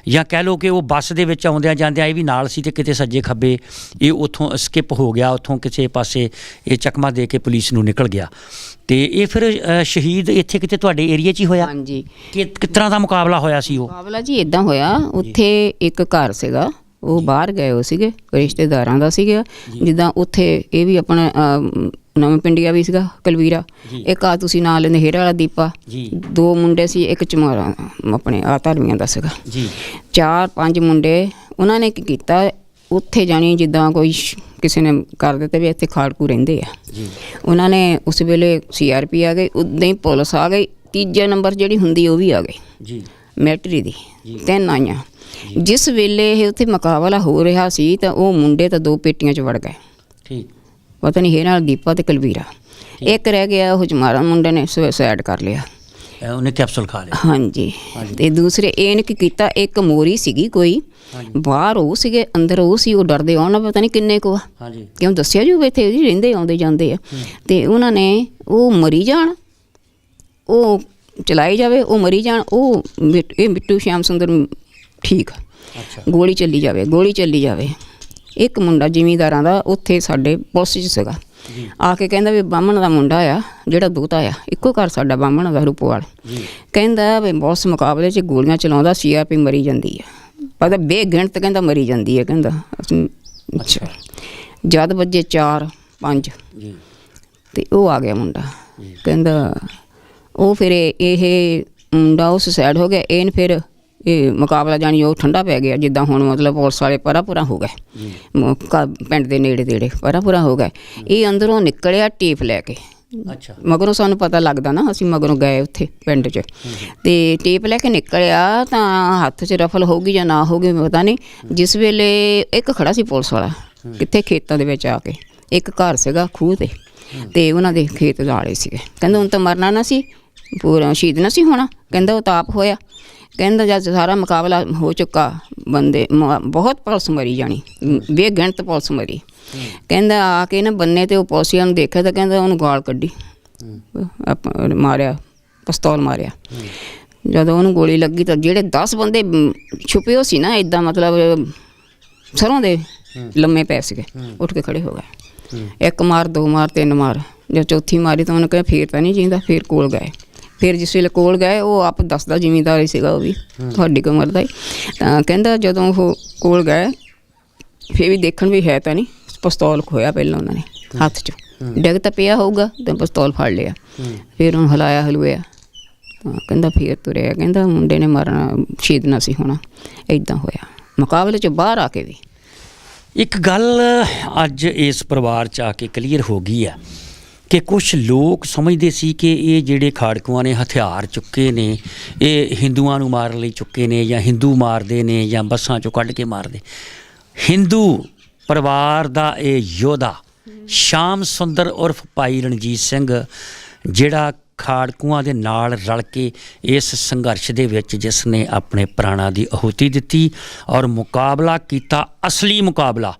ਜਾਂ ਕਹਿ ਲਓ ਕਿ ਉਹ ਬੱਸ ਦੇ ਵਿੱਚ ਆਉਂਦਿਆਂ ਜਾਂਦਿਆਂ ਇਹ ਵੀ ਨਾਲ ਸੀ ਤੇ ਕਿਤੇ ਸੱਜੇ ਖੱਬੇ ਇਹ ਉੱਥੋਂ ਸਕਿਪ ਹੋ ਗਿਆ, ਉੱਥੋਂ ਕਿਸੇ ਪਾਸੇ ਇਹ ਚਕਮਾ ਦੇ ਕੇ ਪੁਲਿਸ ਨੂੰ ਨਿਕਲ ਗਿਆ। ਤੇ ਇਹ ਫਿਰ ਅ, ਸ਼ਹੀਦ ਇੱਥੇ ਕਿਤੇ ਤੁਹਾਡੇ ਏਰੀਆ 'ਚ ਹੀ ਹੋਇਆ? ਹਾਂਜੀ। ਕਿ ਕਿਸ ਤਰ੍ਹਾਂ ਦਾ ਮੁਕਾਬਲਾ ਹੋਇਆ ਸੀ ਉਹ? ਮੁਕਾਬਲਾ ਜੀ ਇਦਾਂ ਹੋਇਆ ਉੱਥੇ ਇੱਕ ਘਰ ਸੀਗਾ ਉਹ ਬਾਹਰ ਗਏ ਹੋ ਸੀਗੇ ਰਿਸ਼ਤੇਦਾਰਾਂ ਦਾ ਸੀਗਾ। ਜਿੱਦਾਂ ਉੱਥੇ ਇਹ ਵੀ ਆਪਣਾ ਅਮ, ਨਵਾਂ ਪਿੰਡੀਆ ਵੀ ਸੀਗਾ ਕਲਵੀਰਾ। ਜੀ। ਇੱਕ ਆ ਤੁਸੀਂ ਨਾਲ ਲੈਂਦੇ ਹੇਰਾ ਵਾਲਾ ਦੀਪਾ ਜੀ। ਦੋ ਮੁੰਡੇ ਸੀ ਇੱਕ ਚਮਾਰਾ ਆਪਣੇ ਆ ਧਰਮੀਆਂ ਦਾ ਸੀਗਾ। ਜੀ। ਚਾਰ ਪੰਜ ਮੁੰਡੇ ਉਹਨਾਂ ਨੇ ਕੀ ਕੀਤਾ ਉੱਥੇ ਜਾਣੀ ਜਿੱਦਾਂ ਕੋਈ ਕਿਸੇ ਨੇ ਕਰ ਦਿੱਤੇ ਵੀ ਇੱਥੇ ਖਾੜਕੂ ਰਹਿੰਦੇ ਆ। ਜੀ। ਉਹਨਾਂ ਨੇ ਉਸ ਵੇਲੇ ਸੀਆਰਪੀ ਆ ਗਈ ਉਦਾਂ ਹੀ ਪੁਲਿਸ ਆ ਗਈ ਤੀਜਾ ਨੰਬਰ ਜਿਹੜੀ ਹੁੰਦੀ ਉਹ ਵੀ ਆ ਗਈ। ਜੀ। ਮਿਲਟਰੀ ਦੀ। ਤਿੰਨ ਆਈਆਂ। ਜਿਸ ਵੇਲੇ ਇਹ ਉੱਥੇ ਮੁਕਾਬਲਾ ਹੋ ਰਿਹਾ ਸੀ ਤਾਂ ਉਹ ਮੁੰਡੇ ਤਾਂ ਦੋ ਪੇਟੀਆਂ 'ਚ ਵੜ ਗਏ। ਠੀਕ। ਪਤਾ ਨਹੀਂ ਇਹ ਨਾਲ ਦੀਪਾ ਤੇ ਕਲਵੀਰਾ। ਇੱਕ ਰਹਿ ਗਿਆ ਉਹ ਜਮਾਰਾ ਮੁੰਡੇ ਨੇ ਸੁਸਾਈਡ ਕਰ ਲਿਆ। ਇਹ ਉਹਨੇ ਕੈਪਸੂਲ ਖਾ ਲਿਆ। ਹਾਂਜੀ। ਤੇ ਦੂਸਰੇ ਇਹਨੇ ਕੀ ਕੀਤਾ ਇੱਕ ਮੋਰੀ ਸੀਗੀ ਕੋਈ। ਬਾਹਰ ਉਹ ਸੀਗੇ ਅੰਦਰ ਉਹ ਸੀ ਉਹ ਡਰਦੇ ਆਉਣ ਪਤਾ ਨਹੀਂ ਕਿੰਨੇ ਕੁ ਹਾਂਜੀ। ਕਿਉਂ ਦੱਸਿਆ ਜੂ ਇੱਥੇ ਜੀ ਰਹਿੰਦੇ ਆਉਂਦੇ ਜਾਂਦੇ ਆ। ਤੇ ਉਹਨਾਂ ਨੇ ਉਹ ਮਰੀ ਜਾਣ ਉਹ ਚਲਾਈ ਜਾਵੇ ਉਹ ਮਰੀ ਜਾਣ ਉਹ ਇਹ ਮਿੱਟੂ ਸ਼ਿਆਮ ਸੁੰਦਰ ਠੀਕ। ਅੱਛਾ। ਗੋਲੀ ਚੱਲੀ ਜਾਵੇ ਗੋਲੀ ਚੱਲੀ ਜਾਵੇ। ਇੱਕ ਮੁੰਡਾ ਜ਼ਿਮੀਂਦਾਰਾਂ ਦਾ ਉੱਥੇ ਸਾਡੇ ਪੁਲਿਸ 'ਚ ਸੀਗਾ। ਜੀ ਆ ਕੇ ਕਹਿੰਦਾ ਵੀ ਬਾਹਮਣ ਦਾ ਮੁੰਡਾ ਆ ਜਿਹੜਾ ਦੋਤਾ ਆ ਇੱਕੋ ਘਰ ਸਾਡਾ ਬਾਹਮਣ ਦਾ ਰੂਪਵਾਲ ਜੀ। ਕਹਿੰਦਾ ਵੀ ਬਹੁਤ ਮੁਕਾਬਲੇ 'ਚ ਗੋਲੀਆਂ ਚਲਾਉਂਦਾ ਸੀਆਰਪੀ ਮਰੀ ਜਾਂਦੀ ਆ। ਪਤਾ ਬੇਗਿਣਤ ਕਹਿੰਦਾ ਮਰੀ ਜਾਂਦੀ ਹੈ ਕਹਿੰਦਾ। ਅੱਛਾ। ਜਦ ਵੱਜੇ 4 5 ਜੀ। ਤੇ ਉਹ ਆ ਗਿਆ ਮੁੰਡਾ। ਕਹਿੰਦਾ ਉਹ ਫਿਰ ਇਹ ਇਹ ਮੁੰਡਾ ਉਸ ਸਾਈਡ ਹੋ ਗਿਆ ਇਹਨ ਫਿਰ ਇਹ ਮੁਕਾਬਲਾ ਜਾਣੀ ਉਹ ਠੰਡਾ ਪੈ ਗਿਆ ਜਿੱਦਾਂ ਹੁਣ ਮਤਲਬ ਪੁਲਿਸ ਵਾਲੇ ਪਰਾ ਪਰਾ ਹੋ। ਗਏ ਪਿੰਡ ਦੇ ਨੇੜੇ ਤੇੜੇ ਪਰਾ ਪਰਾ ਹੋ ਗਏ। ਇਹ ਅੰਦਰੋਂ ਨਿਕਲਿਆ ਟੇਪ ਲੈ ਕੇ। ਅੱਛਾ। ਮਗਰੋਂ ਸਾਨੂੰ ਪਤਾ ਲੱਗਦਾ ਨਾ ਅਸੀਂ ਮਗਰੋਂ ਗਏ ਉੱਥੇ ਪਿੰਡ 'ਚ। ਤੇ ਟੇਪ ਲੈ ਕੇ ਨਿਕਲਿਆ ਤਾਂ ਹੱਥ 'ਚ ਰਫਲ ਹੋਊਗੀ ਜਾਂ ਨਾ ਹੋਊਗੀ ਪਤਾ ਨਹੀਂ। ਜਿਸ ਵੇਲੇ ਇੱਕ ਖੜਾ ਸੀ ਪੁਲਿਸ ਵਾਲਾ ਕਿੱਥੇ ਖੇਤਾਂ ਦੇ ਵਿੱਚ ਆ ਕੇ। ਇੱਕ ਘਰ ਸੀਗਾ ਖੂਹ ਤੇ। ਤੇ ਉਹਨਾਂ ਦੇ ਖੇਤ ਵਾਲੇ ਸੀਗੇ। ਕਹਿੰਦਾ ਹੁਣ ਤਾਂ ਮਰਨਾ ਨਾ ਸੀ ਪੂਰਾ ਸ਼ਹੀਦ ਨਾ ਸੀ ਹੋਣਾ। ਕਹਿੰਦਾ ਉਹ ਤਾਪ ਹੋਇਆ। ਕਹਿੰਦਾ ਜਦ ਸਾਰਾ ਮੁਕਾਬਲਾ ਹੋ ਚੁੱਕਾ ਬੰਦੇ ਮ- ਬਹੁਤ ਪੁਲਿਸ ਮਰੀ ਜਾਣੀ। ਬੇਗਿਣਤ ਪੁਲਿਸ ਮਰੀ। ਕਹਿੰਦਾ ਆ ਕੇ ਨਾ ਬੰਨੇ ਤੇ ਉਹ ਪੁਲਿਸੀਆਂ ਨੂੰ ਦੇਖਿਆ ਤਾਂ ਕਹਿੰਦਾ ਉਹਨੂੰ ਗਾਲ ਕੱਢੀ। ਆਪਾਂ ਮਾਰਿਆ ਪਿਸਤੌਲ ਮਾਰਿਆ। ਜਦੋਂ ਉਹਨੂੰ ਗੋਲੀ ਲੱਗੀ ਤਾਂ ਜਿਹੜੇ 10 ਬੰਦੇ ਮ, ਛੁਪੇ ਹੋ ਸੀ ਨਾ ਇਦਾਂ ਮਤਲਬ ਸਰੋਂ ਦੇ ਲੰਮੇ ਪੈ ਸੀਗੇ ਉੱਠ ਕੇ ਖੜੇ ਹੋ ਗਏ। ਇੱਕ ਮਾਰ ਦੋ ਮਾਰ ਤਿੰਨ ਮਾਰ। ਜਦ ਚੌਥੀ ਮਾਰੀ ਤਾਂ ਉਹਨੇ ਕਿਹਾ ਫੇਰ ਤਾਂ ਨਹੀਂ ਜੀਂਦਾ ਫੇਰ ਕੋਲ ਗਏ। ਫਿਰ ਜਿਸ ਵੇਲੇ ਕੋਲ ਗਏ ਉਹ ਆਪ ਦੱਸਦਾ ਜ਼ਿਮੀਂਦਾਰ ਹੀ ਸੀਗਾ ਉਹ ਵੀ ਤੁਹਾਡੀ ਕੁ ਉਮਰ ਦਾ ਹੀ। ਤਾਂ ਕਹਿੰਦਾ ਜਦੋਂ ਉਹ ਕੋਲ ਗਏ ਫੇਰ ਵੀ ਦੇਖਣ ਵੀ ਹੈ ਤਾਂ ਨਹੀਂ ਪਿਸਤੌਲ ਖੋਇਆ ਪਹਿਲਾਂ ਉਹਨਾਂ ਨੇ ਹੱਥ 'ਚ। ਡਿੱਗ ਤਾਂ ਪਿਆ ਹੋਊਗਾ ਤੇ ਪਿਸਤੌਲ ਫੜ ਲਿਆ। ਫਿਰ ਉਹਨੂੰ ਹਲਾਇਆ ਹਲੂਇਆ। ਤਾਂ ਕਹਿੰਦਾ ਫੇਰ ਤੁਰਿਆ ਕਹਿੰਦਾ ਮੁੰਡੇ ਨੇ ਮਰਨਾ ਸ਼ਹੀਦ ਨਾ ਸੀ ਹੋਣਾ। ਇਦਾਂ ਹੋਇਆ। ਮੁਕਾਬਲੇ 'ਚ ਬਾਹਰ ਆ ਕੇ ਵੀ। ਇੱਕ ਗੱਲ ਅੱਜ ਇਸ ਪਰਿਵਾਰ ਚ ਆ ਕੇ ਕਲੀਅਰ ਹੋ ਗਈ ਆ। ਕਿ ਕੁਝ ਲੋਕ ਸਮਝਦੇ ਸੀ ਕਿ ਇਹ ਜਿਹੜੇ ਖਾੜਕੂਆਂ ਨੇ ਹਥਿਆਰ ਚੁੱਕੇ ਨੇ, ਇਹ ਹਿੰਦੂਆਂ ਨੂੰ ਮਾਰਨ ਲਈ ਚੁੱਕੇ ਨੇ ਜਾਂ ਹਿੰਦੂ ਮਾਰਦੇ ਨੇ ਜਾਂ ਬੱਸਾਂ ਚੋਂ ਕੱਢ ਕੇ ਮਾਰਦੇ। ਹਿੰਦੂ ਪਰਿਵਾਰ ਦਾ ਇਹ ਯੋਧਾ ਸ਼ਾਮ ਸੁੰਦਰ ਉਰਫ ਭਾਈ ਰਣਜੀਤ ਸਿੰਘ, ਜਿਹੜਾ ਖਾੜਕੂਆਂ ਦੇ ਨਾਲ ਰਲ ਕੇ ਇਸ ਸੰਘਰਸ਼ ਦੇ ਵਿੱਚ ਜਿਸ ਨੇ ਆਪਣੇ ਪ੍ਰਾਣਾਂ ਦੀ ਆਹੂਤੀ ਦਿੱਤੀ ਔਰ ਮੁਕਾਬਲਾ ਕੀਤਾ, ਅਸਲੀ ਮੁਕਾਬਲਾ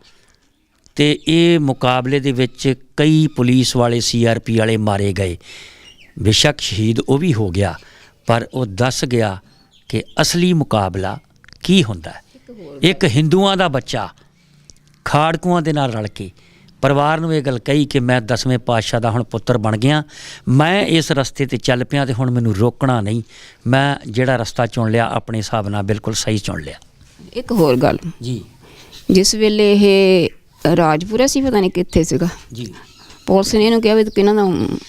ਤੇ ਇਹ ਮੁਕਾਬਲੇ ਦੇ ਵਿੱਚ ਕਈ ਪੁਲਿਸ ਵਾਲੇ ਸੀਆਰਪੀ ਵਾਲੇ ਮਾਰੇ ਗਏ। ਬੇਸ਼ੱਕ ਸ਼ਹੀਦ ਉਹ ਵੀ ਹੋ ਗਿਆ ਪਰ ਉਹ ਦੱਸ ਗਿਆ ਕਿ ਅਸਲੀ ਮੁਕਾਬਲਾ ਕੀ ਹੁੰਦਾ ਹੈ। ਇੱਕ ਹਿੰਦੂਆਂ ਦਾ ਬੱਚਾ ਖਾੜਕੂਆਂ ਦੇ ਨਾਲ ਰਲ ਕੇ ਪਰਿਵਾਰ ਨੂੰ ਇਹ ਗੱਲ ਕਹੀ ਕਿ ਮੈਂ ਦਸਵੇਂ ਪਾਤਸ਼ਾਹ ਦਾ ਹੁਣ ਪੁੱਤਰ ਬਣ ਗਿਆ ਮੈਂ ਇਸ ਰਸਤੇ ਤੇ ਚੱਲ ਪਿਆ ਤੇ ਹੁਣ ਮੈਨੂੰ ਰੋਕਣਾ ਨਹੀਂ ਮੈਂ ਜਿਹੜਾ ਰਸਤਾ ਚੁਣ ਲਿਆ ਆਪਣੇ ਹਿਸਾਬ ਨਾਲ ਬਿਲਕੁਲ ਸਹੀ ਚੁਣ ਲਿਆ। ਇੱਕ ਹੋਰ ਗੱਲ। ਜੀ। ਜਿਸ ਵੇਲੇ ਇਹ ਰਾਜਪੁਰਾ ਸੀ ਪਤਾ ਨਹੀਂ ਕਿੱਥੇ ਸੀਗਾ। ਜੀ। ਪੁਲਿਸ ਨੇ ਇਹਨੂੰ ਕਿਹਾ ਵੀ ਤੂੰ ਕਿਹਨਾਂ ਦਾ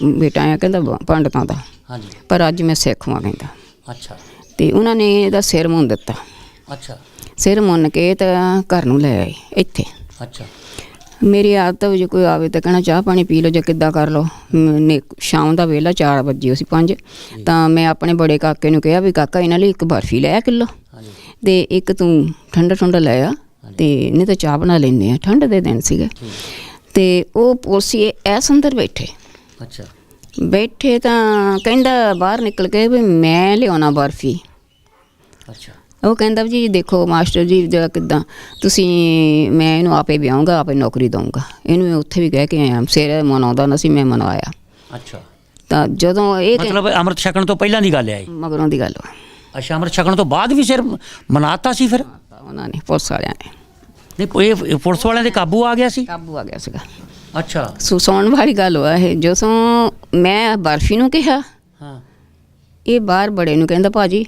ਬੇਟਾ ਆ ਕਹਿੰਦਾ ਬ- ਪੰਡਤਾਂ ਦਾ। ਹਾਂਜੀ। ਪਰ ਅੱਜ ਮੈਂ ਸਿੱਖ ਹਾਂ ਕਹਿੰਦਾ। ਅੱਛਾ। ਤੇ ਉਹਨਾਂ ਨੇ ਇਹਦਾ ਸਿਰ ਮੁੰਨ ਦਿੱਤਾ। ਅੱਛਾ। ਸਿਰ ਮੁੰਨ ਕੇ ਤਾਂ ਘਰ ਨੂੰ ਲੈ ਆਏ ਇੱਥੇ। ਅੱਛਾ। ਮੇਰੀ ਆਦਤ ਵੀ ਜੇ ਕੋਈ ਆਵੇ ਤਾਂ ਕਹਿਣਾ ਚਾਹ ਪਾਣੀ ਪੀ ਲਓ ਜਾਂ ਕਿੱਦਾਂ ਕਰ ਲਓ। ਮ- ਨੇ ਸ਼ਾਮ ਦਾ ਵੇਲਾ 4 ਵਜੇ ਸੀ 5 ਤਾਂ ਮੈਂ ਆਪਣੇ ਬੜੇ ਕਾਕੇ ਨੂੰ ਕਿਹਾ ਵੀ ਕਾਕਾ ਇਹਨਾਂ ਲਈ ਇੱਕ ਬਰਫੀ ਲੈ ਆ ਕਿਲੋ। ਹਾਂਜੀ। ਤੇ ਇੱਕ ਤੂੰ ਠੰਡਾ ਠੰਡਾ ਲੈ ਆ। ਤੇ ਨਹੀਂ ਤਾਂ ਚਾਹ ਬਣਾ ਲੈਂਦੇ ਆ ਠੰਡ ਦੇ ਦਿਨ ਸੀਗੇ। ਤੇ ਉਹ ਪੁਲਸੀਏ ਐਸ ਅੰਦਰ ਬੈਠੇ। ਅੱਛਾ। ਬੈਠੇ ਤਾਂ ਕਹਿੰਦਾ ਬਾਹਰ ਨਿਕਲ ਕੇ ਵੀ ਮੈਂ ਲਿਆਉਣਾ ਬਰਫੀ। ਅੱਛਾ। ਉਹ ਕਹਿੰਦਾ ਵੀ ਜੀ ਦੇਖੋ ਮਾਸਟਰ ਜੀ ਜਿਹੜਾ ਕਿਦਾਂ ਤੁਸੀਂ ਮੈਂ ਇਹਨੂੰ ਆਪੇ ਵਿਆਹੂੰਗਾ ਆਪੇ ਨੌਕਰੀ ਦਊਂਗਾ। ਇਹਨੂੰ ਮੈਂ ਉੱਥੇ ਵੀ ਕਹਿ ਕੇ ਆਇਆ ਸਿਰ ਮਨਾਉਂਦਾ ਨਾ ਸੀ ਮੈਂ ਮਨਾਇਆ ਅੱਛਾ। ਤਾਂ ਜਦੋਂ ਇਹ ਮਤਲਬ ਅੰਮ੍ਰਿਤ ਛਕਣ ਤੋਂ ਪਹਿਲਾਂ ਦੀ ਗੱਲ ਹੈ ਇਹ? ਮਗਰੋਂ ਦੀ ਗੱਲ ਵਾ। ਅੱਛਾ ਅੰਮ੍ਰਿਤ ਛਕਣ ਤੋਂ ਬਾਅਦ ਵੀ ਸਿਰ ਮਨਾਤਾ ਸੀ ਫਿਰ? ਉਹਨਾਂ ਨੇ ਪੁਲਿਸ ਵਾਲਿਆਂ ਨੇ। ਨਹੀਂ ਇਹ ਇਹ ਪੁਲਿਸ ਵਾਲਿਆਂ ਦੇ ਕਾਬੂ ਆ ਗਿਆ ਸੀ? ਕਾਬੂ ਆ ਗਿਆ ਸੀਗਾ। ਅੱਛਾ। ਸੋ ਸੌਣ ਵਾਲੀ ਗੱਲ ਹੋਇਆ ਇਹ ਜਦੋਂ ਮੈਂ ਬਰਫੀ ਨੂੰ ਕਿਹਾ ਹਾਂ। ਇਹ ਬਾਹਰ ਬੜੇ ਨੂੰ ਕਹਿੰਦਾ ਭਾਜੀ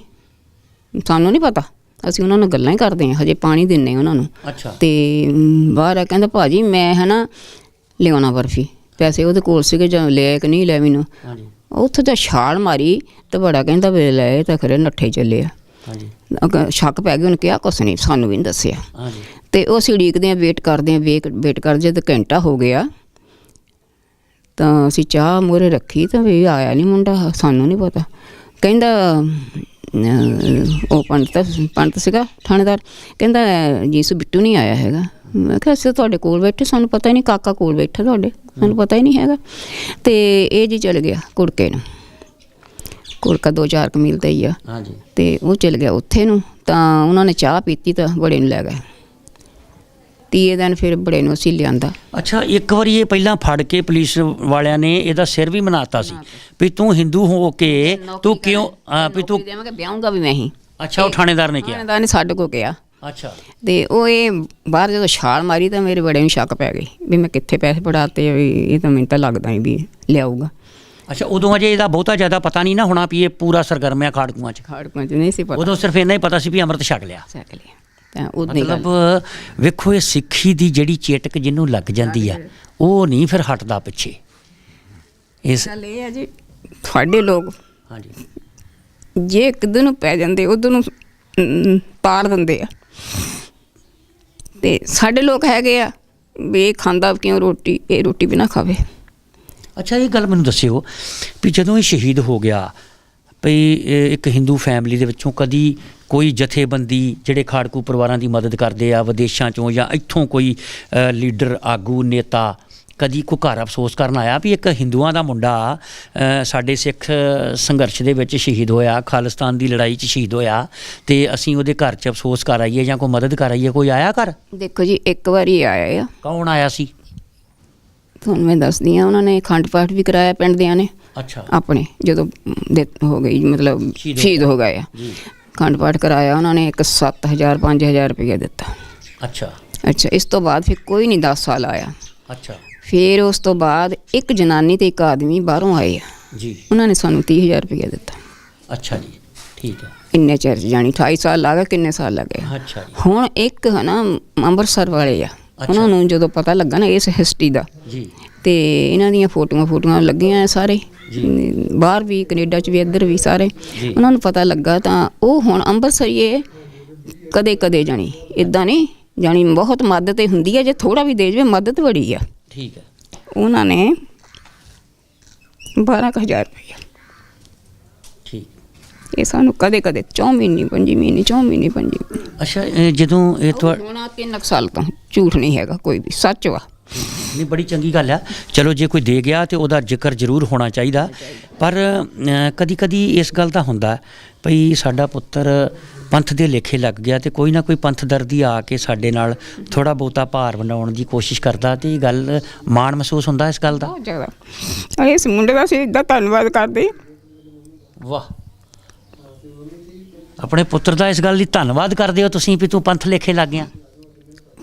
ਸਾਨੂੰ ਨਹੀਂ ਪਤਾ ਅਸੀਂ ਉਹਨਾਂ ਨਾਲ ਗੱਲਾਂ ਹੀ ਕਰਦੇ ਹਾਂ ਹਜੇ ਪਾਣੀ ਦਿੰਨੇ ਉਹਨਾਂ ਨੂੰ। ਅੱਛਾ। ਤੇ ਬਾਹਰ ਆ ਕਹਿੰਦਾ ਭਾਜੀ ਮੈਂ ਹਨਾ ਲਿਆਉਣਾ ਬਰਫੀ ਪੈਸੇ ਉਹਦੇ ਕੋਲ ਸੀਗੇ ਜਾਂ ਲਿਆ ਕਿ ਨਹੀਂ ਲਿਆ ਮੈਨੂੰ? ਹਾਂਜੀ। ਉੱਥੇ ਤਾਂ ਛਾਲ ਮਾਰੀ ਤੇ ਬੜਾ ਕਹਿੰਦਾ ਵੀ ਲੈ ਇਹ ਤਾਂ ਖਰੇ ਨੱਠੇ ਚੱਲੇ ਆ। ਹਾਂਜੀ। ਸ਼ੱਕ ਪੈ ਗਿਆ ਉਹਨੇ ਕਿਹਾ ਕੁਛ ਨਹੀਂ ਸਾਨੂੰ ਵੀ ਨਹੀਂ ਦੱਸਿਆ। ਹਾਂਜੀ। ਤੇ ਉਹ ਅਸੀਂ ਉਡੀਕਦੇ ਆ ਵੇਟ ਕਰਦੇ ਆ ਵੇਟ ਵੇਟ ਕਰਦੇ ਤੇ ਘੰਟਾ ਹੋ ਗਿਆ ਤਾਂ ਅਸੀਂ ਚਾਹ ਮੂਹਰੇ ਰੱਖੀ ਤਾਂ ਵੀ ਆਇਆ ਨਹੀਂ ਮੁੰਡਾ ਸਾਨੂੰ ਨਹੀਂ ਪਤਾ। ਕਹਿੰਦਾ ਉਹ ਪੰਡਤ ਪੰਡਤ ਸੀਗਾ ਥਾਣੇਦਾਰ ਕਹਿੰਦਾ ਜੀਸੂ ਬਿੱਟੂ ਨਹੀਂ ਆਇਆ ਹੈਗਾ। ਮੈਂ ਕਿਹਾ ਅਸੀਂ ਤੁਹਾਡੇ ਕੋਲ ਬੈਠੇ ਸਾਨੂੰ ਪਤਾ ਹੀ ਨਹੀਂ ਕਾਕਾ ਕੋਲ ਬੈਠਾ ਤੁਹਾਡੇ ਸਾਨੂੰ ਪਤਾ ਹੀ ਨਹੀਂ ਹੈਗਾ। ਤੇ ਇਹ ਜੀ ਚਲ ਗਿਆ ਕੁੜਕੇ ਨੂੰ। ਦੋ ਚਾਰ ਕੁ ਮੀਲ ਤੇ ਹੀ ਆ। ਹਾਂਜੀ। ਤੇ ਉਹ ਚਲ ਗਿਆ ਉੱਥੇ ਨੂੰ। ਤਾਂ ਉਹਨਾਂ ਨੇ ਚਾਹ ਪੀਤੀ ਤਾਂ ਬੜੇ ਨੂੰ ਲੈ ਗਏ। ਤੀਏ ਦਿਨ ਫਿਰ ਬੜੇ ਨੂੰ ਅਸੀਂ ਲਿਆਂਦਾ। ਅੱਛਾ ਇੱਕ ਵਾਰੀ ਇਹ ਪਹਿਲਾਂ ਫੜ ਕੇ ਪੁਲਿਸ ਵਾਲਿਆਂ ਨੇ ਇਹਦਾ ਸਿਰ ਵੀ ਮਨਾਤਾ ਸੀ। ਵੀ ਤੂੰ ਹਿੰਦੂ ਹੋ ਕੇ ਤੂੰ ਕਿਉਂ ਹਾਂ, ਵੀ ਤੂੰ ਦੇਵਾਂਗੇ ਵਿਆਹੂੰਗਾ ਵੀ ਮੈਂ ਹੀ। ਅੱਛਾ ਉਹ ਥਾਣੇਦਾਰ ਨੇ ਕਿਹਾ। ਦਾ ਨੇ ਸਾਡੇ ਕੋ ਕਿਹਾ। ਅੱਛਾ। ਤੇ ਉਹ ਇਹ ਬਾਹਰ ਜਦੋਂ ਛਾਲ ਮਾਰੀ ਤਾਂ ਮੇਰੇ ਬੜੇ ਨੂੰ ਸ਼ੱਕ ਪੈ ਗਈ। ਵੀ ਮੈਂ ਕਿੱਥੇ ਪੈਸੇ ਫੜਾਤੇ ਵੀ ਇਹ ਤਾਂ ਮੈਨੂੰ ਤਾਂ ਲੱਗਦਾ ਹੀ ਵੀ ਲਿਆਊਗਾ। ਅੱਛਾ ਉਦੋਂ ਅਜੇ ਇਹਦਾ ਬਹੁਤਾ ਜ਼ਿਆਦਾ ਪਤਾ ਨਹੀਂ ਨਾ ਹੋਣਾ ਵੀ ਇਹ ਪੂਰਾ ਸਰਗਰਮ ਹੈ ਖਾੜਕੂਆਂ 'ਚ। ਖਾੜਕਾਂ ਚ ਨਹੀਂ ਸੀ ਪਤਾ। ਉਦੋਂ ਸਿਰਫ ਇੰਨਾ ਹੀ ਪਤਾ ਸੀ ਵੀ ਅੰਮ੍ਰਿਤ ਛਕ ਲਿਆ। ਸਾਈਕਲ ਤਾਂ ਉਹ ਨਹੀਂ ਮਤਲਬ ਵੇਖੋ ਇਹ ਸਿੱਖੀ ਦੀ ਜਿਹੜੀ ਚੇਟਕ ਜਿਹਨੂੰ ਲੱਗ ਜਾਂਦੀ ਆ ਉਹ ਨਹੀਂ ਫਿਰ ਹਟਦਾ ਪਿੱਛੇ। ਇਸ ਗੱਲ ਇਹ ਹੈ ਜੀ ਤੁਹਾਡੇ ਲੋਕ ਹਾਂਜੀ। ਜੇ ਇੱਕ ਦਿਨ ਪੈ ਜਾਂਦੇ ਉਦੋਂ ਨੂੰ ਪਾੜ ਦਿੰਦੇ ਆ। ਤੇ ਸਾਡੇ ਲੋਕ ਹੈਗੇ ਆ ਵੀ ਖਾਂਦਾ ਕਿਉਂ ਰੋਟੀ ਇਹ ਰੋਟੀ ਬਿਨਾ ਖਾਵੇ। ਅੱਛਾ ਇਹ ਗੱਲ ਮੈਨੂੰ ਦੱਸਿਓ ਵੀ ਜਦੋਂ ਇਹ ਸ਼ਹੀਦ ਹੋ ਗਿਆ ਭਈ ਇੱਕ ਹਿੰਦੂ ਫੈਮਿਲੀ ਦੇ ਵਿੱਚੋਂ ਕਦੀ ਕੋਈ ਜਥੇਬੰਦੀ ਜਿਹੜੇ ਖਾੜਕੂ ਪਰਿਵਾਰਾਂ ਦੀ ਮਦਦ ਕਰਦੇ ਆ ਵਿਦੇਸ਼ਾਂ ਚੋਂ ਜਾਂ ਇੱਥੋਂ ਕੋਈ ਲੀਡਰ ਆਗੂ ਨੇਤਾ ਕਦੀ ਕੋਈ ਘਰ ਅਫਸੋਸ ਕਰਨ ਆਇਆ ਵੀ ਇੱਕ ਹਿੰਦੂਆਂ ਦਾ ਮੁੰਡਾ ਸਾਡੇ ਸਿੱਖ ਸੰਘਰਸ਼ ਦੇ ਵਿੱਚ ਸ਼ਹੀਦ ਹੋਇਆ ਖਾਲਿਸਤਾਨ ਦੀ ਲੜਾਈ 'ਚ ਸ਼ਹੀਦ ਹੋਇਆ ਤੇ ਅਸੀਂ ਉਹਦੇ ਘਰ 'ਚ ਅਫਸੋਸ ਕਰ ਆਈਏ ਜਾਂ ਕੋਈ ਮਦਦ ਕਰ ਆਈਏ? ਕੋਈ ਆਇਆ ਘਰ? ਦੇਖੋ ਜੀ ਇੱਕ ਵਾਰੀ ਆਇਆ ਆ। ਕੌਣ ਆਇਆ ਸੀ? ਤੁਹਾਨੂੰ ਮੈਂ ਦੱਸਦੀ ਆ ਉਹਨਾਂ ਨੇ ਖੰਡ ਪਾਠ ਵੀ ਕਰਾਇਆ ਪਿੰਡ ਦਿਆਂ ਨੇ। ਅੱਛਾ। ਆਪਣੇ ਜਦੋਂ ਡੈਥ ਹੋ ਗਈ ਮਤਲਬ ਸ਼ਹੀਦ ਹੋ ਸ਼ਹੀਦ ਹੋ ਗਏ ਆ। ਜੀ। ਖੰਡ ਪਾਠ ਕਰਾਇਆ ਉਹਨਾਂ ਨੇ ਇੱਕ 7000 5000 ਰੁਪਏ ਦਿੱਤਾ। ਅੱਛਾ। ਅੱਛਾ ਇਸ ਤੋਂ ਬਾਅਦ ਫਿਰ ਕੋਈ ਨਹੀਂ 10 ਸਾਲ ਆਇਆ। ਅੱਛਾ। ਫਿਰ ਉਸ ਤੋਂ ਬਾਅਦ ਇੱਕ ਜਨਾਨੀ ਤੇ ਇੱਕ ਆਦਮੀ ਬਾਹਰੋਂ ਆਏ ਆ। ਜੀ। ਉਹਨਾਂ ਨੇ ਸਾਨੂੰ 30000 ਰੁਪਏ ਦਿੱਤਾ। ਅੱਛਾ ਜੀ ਠੀਕ ਹੈ। ਇੰਨੇ ਚਿਰ ਜਾਣੀ 28 ਸਾਲ ਲੱਗ ਗਏ ਕਿੰਨੇ ਸਾਲ ਲੱਗੇ ਅੱਛਾ ਜੀ। ਹੁਣ ਇੱਕ ਹੈ ਨਾ ਅੰਮ੍ਰਿਤਸਰ ਵਾਲੇ ਆ। ਉਹਨਾਂ ਨੂੰ ਜਦੋਂ ਪਤਾ ਲੱਗਾ ਨਾ ਇਸ ਹਿਸਟਰੀ ਦਾ ਜੀ। ਤੇ ਇਹਨਾਂ ਦੀਆਂ ਫੋਟੋਆਂ ਫੋਟੋਆਂ ਲੱਗੀਆਂ ਆ ਸਾਰੇ। ਬਾਹਰ ਵੀ ਕੈਨੇਡਾ ਚ ਵੀ ਇੱਧਰ ਵੀ ਸਾਰੇ। ਉਹਨਾਂ ਨੂੰ ਪਤਾ ਲੱਗਾ ਤਾਂ ਉਹ ਹੁਣ ਅੰਮ੍ਰਿਤਸਰੀਏ ਕਦੇ ਕਦੇ ਜਾਣੀ। ਇਦਾਂ ਨਹੀਂ ਜਾਣੀ ਬਹੁਤ ਮਦਦ ਤੇ ਹੁੰਦੀ ਹੈ ਜੇ ਥੋੜਾ ਵੀ ਦੇ ਜਵੇ ਮਦਦ ਬੜੀ ਆ। ਠੀਕ ਹੈ ਉਹਨਾਂ ਨੇ 12000 ਰੁਪਏ ਇਹ ਸਾਨੂੰ ਕਦੇ ਕਦੇ ਚੌ ਮਹੀਨੇ ਪੰਜੀ ਮਹੀਨੇ ਚੌ ਮਹੀਨੇ ਪੰਜੀ। ਮਹੀਨੇ। ਅੱਛਾ ਇਹ ਜਦੋਂ ਇਹ ਤੁਹਾ ਹੁਣ ਤਿੰਨ ਕੁ ਸਾਲ ਤੋਂ ਝੂਠ ਨਹੀਂ ਹੈਗਾ ਕੋਈ ਵੀ ਸੱਚ ਵਾ। ਨਹੀਂ ਬੜੀ ਚੰਗੀ ਗੱਲ ਆ। ਚਲੋ ਜੇ ਕੋਈ ਦੇ ਗਿਆ ਤੇ ਉਹਦਾ ਜ਼ਿਕਰ ਜ਼ਰੂਰ ਹੋਣਾ ਚਾਹੀਦਾ। ਪਰ ਕਦੀ ਕਦੀ ਇਸ ਗੱਲ ਦਾ ਹੁੰਦਾ ਭਈ ਸਾਡਾ ਪੁੱਤਰ ਪੰਥ ਦੇ ਲੇਖੇ ਲੱਗ ਗਿਆ ਤੇ ਕੋਈ ਨਾ ਕੋਈ ਪੰਥ ਦਰਦੀ ਆ ਕੇ ਸਾਡੇ ਨਾਲ ਥੋੜਾ ਬਹੁਤਾ ਭਾਰ ਬਣਾਉਣ ਦੀ ਕੋਸ਼ਿਸ਼ ਕਰਦਾ ਤੇ ਇਹ ਗੱਲ ਮਾਣ ਮਹਿਸੂਸ ਹੁੰਦਾ ਇਸ ਗੱਲ ਦਾ? ਬਹੁਤ ਜ਼ਿਆਦਾ। ਇਸ ਮੁੰਡੇ ਦਾ ਅਸੀਂ ਇਦਾਂ ਧੰਨਵਾਦ ਕਰਦੇ। ਵਾਹ। ਆਪਣੇ ਪੁੱਤਰ ਦਾ ਇਸ ਗੱਲ ਲਈ ਧੰਨਵਾਦ ਕਰਦੇ ਹੋ ਤੁਸੀਂ ਵੀ ਤੂੰ ਪੰਥ ਲੇਖੇ ਲੱਗ ਗਿਆ।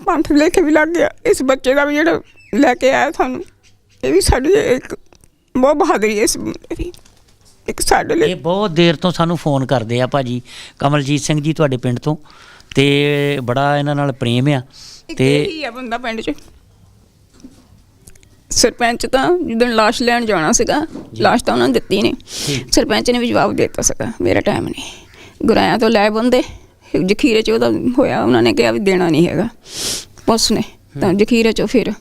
ਪੰਥ ਲੇਖੇ ਵੀ ਲੱਗ ਗਿਆ। ਇਸ ਬੱਚੇ ਦਾ ਵੀ ਜਿਹੜਾ ਲੈ ਕੇ ਆਇਆ ਸਾਨੂੰ ਇਹ ਵੀ ਸਾਡੀ ਇੱਕ ਬਹੁਤ ਬਹਾਦਰੀ ਹੈ ਇਸ ਮੁੰਡੇ ਦੀ। ਇੱਕ ਸਾਡੇ ਲਈ ਇਹ ਬਹੁਤ ਦੇਰ ਤੋਂ ਸਾਨੂੰ ਫੋਨ ਕਰਦੇ ਆ ਭਾਜੀ। ਕਮਲਜੀਤ ਸਿੰਘ ਜੀ ਤੁਹਾਡੇ ਪਿੰਡ ਤੋਂ। ਤੇ ਬੜਾ ਇਹਨਾਂ ਨਾਲ ਪ੍ਰੇਮ ਆ। ਤੇ ਹੀ ਆ ਬੰਦਾ ਪਿੰਡ 'ਚ। ਸਰਪੰਚ ਤਾਂ ਜਦੋਂ ਲਾਸ਼ ਲੈਣ ਜਾਣਾ ਸੀਗਾ ਲਾਸ਼ ਤਾਂ ਉਹਨਾਂ ਨੇ ਦਿੱਤੀ ਨਹੀਂ। ਸਰਪੰਚ ਨੇ ਵੀ ਜਵਾਬ ਦੇ ਦਿੱਤਾ ਸੀਗਾ ਮੇਰਾ ਟਾਈਮ ਨਹੀਂ ਗੁਰਾਇਆ ਤੋਂ ਲੈ ਬੰਦੇ। ਜਖੀਰੇ 'ਚ ਉਹਦਾ ਹੋਇਆ ਉਹਨਾਂ ਨੇ ਕਿਹਾ ਵੀ ਦੇਣਾ ਨਹੀਂ ਹੈਗਾ। ਪੁਲਿਸ ਨੇ ਤਾਂ ਜਖੀਰੇ 'ਚੋਂ ਫਿਰ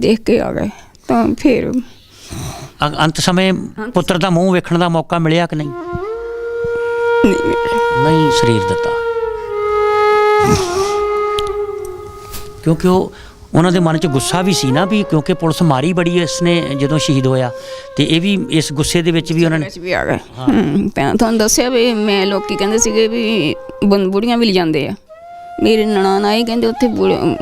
ਦੇਖ ਕੇ ਆ ਗਏ। ਤਾਂ ਫਿਰ ਅ- ਅੰਤ ਸਮੇਂ ਪੁੱਤਰ ਦਾ ਮੂੰਹ ਵੇਖਣ ਦਾ ਮੌਕਾ ਮਿਲਿਆ ਕਿ ਨਹੀਂ? ਨਹੀਂ ਮਿਲਿਆ। ਨਹੀਂ ਸਰੀਰ ਦਿੱਤਾ। ਕਿਉਂਕਿ ਉਹ ਉਹਨਾਂ ਦੇ ਮਨ 'ਚ ਗੁੱਸਾ ਵੀ ਸੀ ਨਾ ਵੀ ਕਿਉਂਕਿ ਪੁਲਿਸ ਮਾਰੀ ਬੜੀ ਇਸਨੇ ਜਦੋਂ ਸ਼ਹੀਦ ਹੋਇਆ ਤੇ ਇਹ ਵੀ ਇਸ ਗੁੱਸੇ ਦੇ ਵਿੱਚ ਵੀ ਉਹਨਾਂ ਨੇ ਵੀ ਆ ਗਏ। ਹੂੰ, ਤਾਂ ਤੁਹਾਨੂੰ ਦੱਸਿਆ ਵੀ ਮੈਂ ਲੋਕੀ ਕਹਿੰਦੇ ਸੀਗੇ ਵੀ ਬੁੜੀਆਂ ਵੀ ਲਿਜਾਂਦੇ ਆ। ਮੇਰੇ ਨਨਾਣ ਆਏ ਕਹਿੰਦੇ ਉੱਥੇ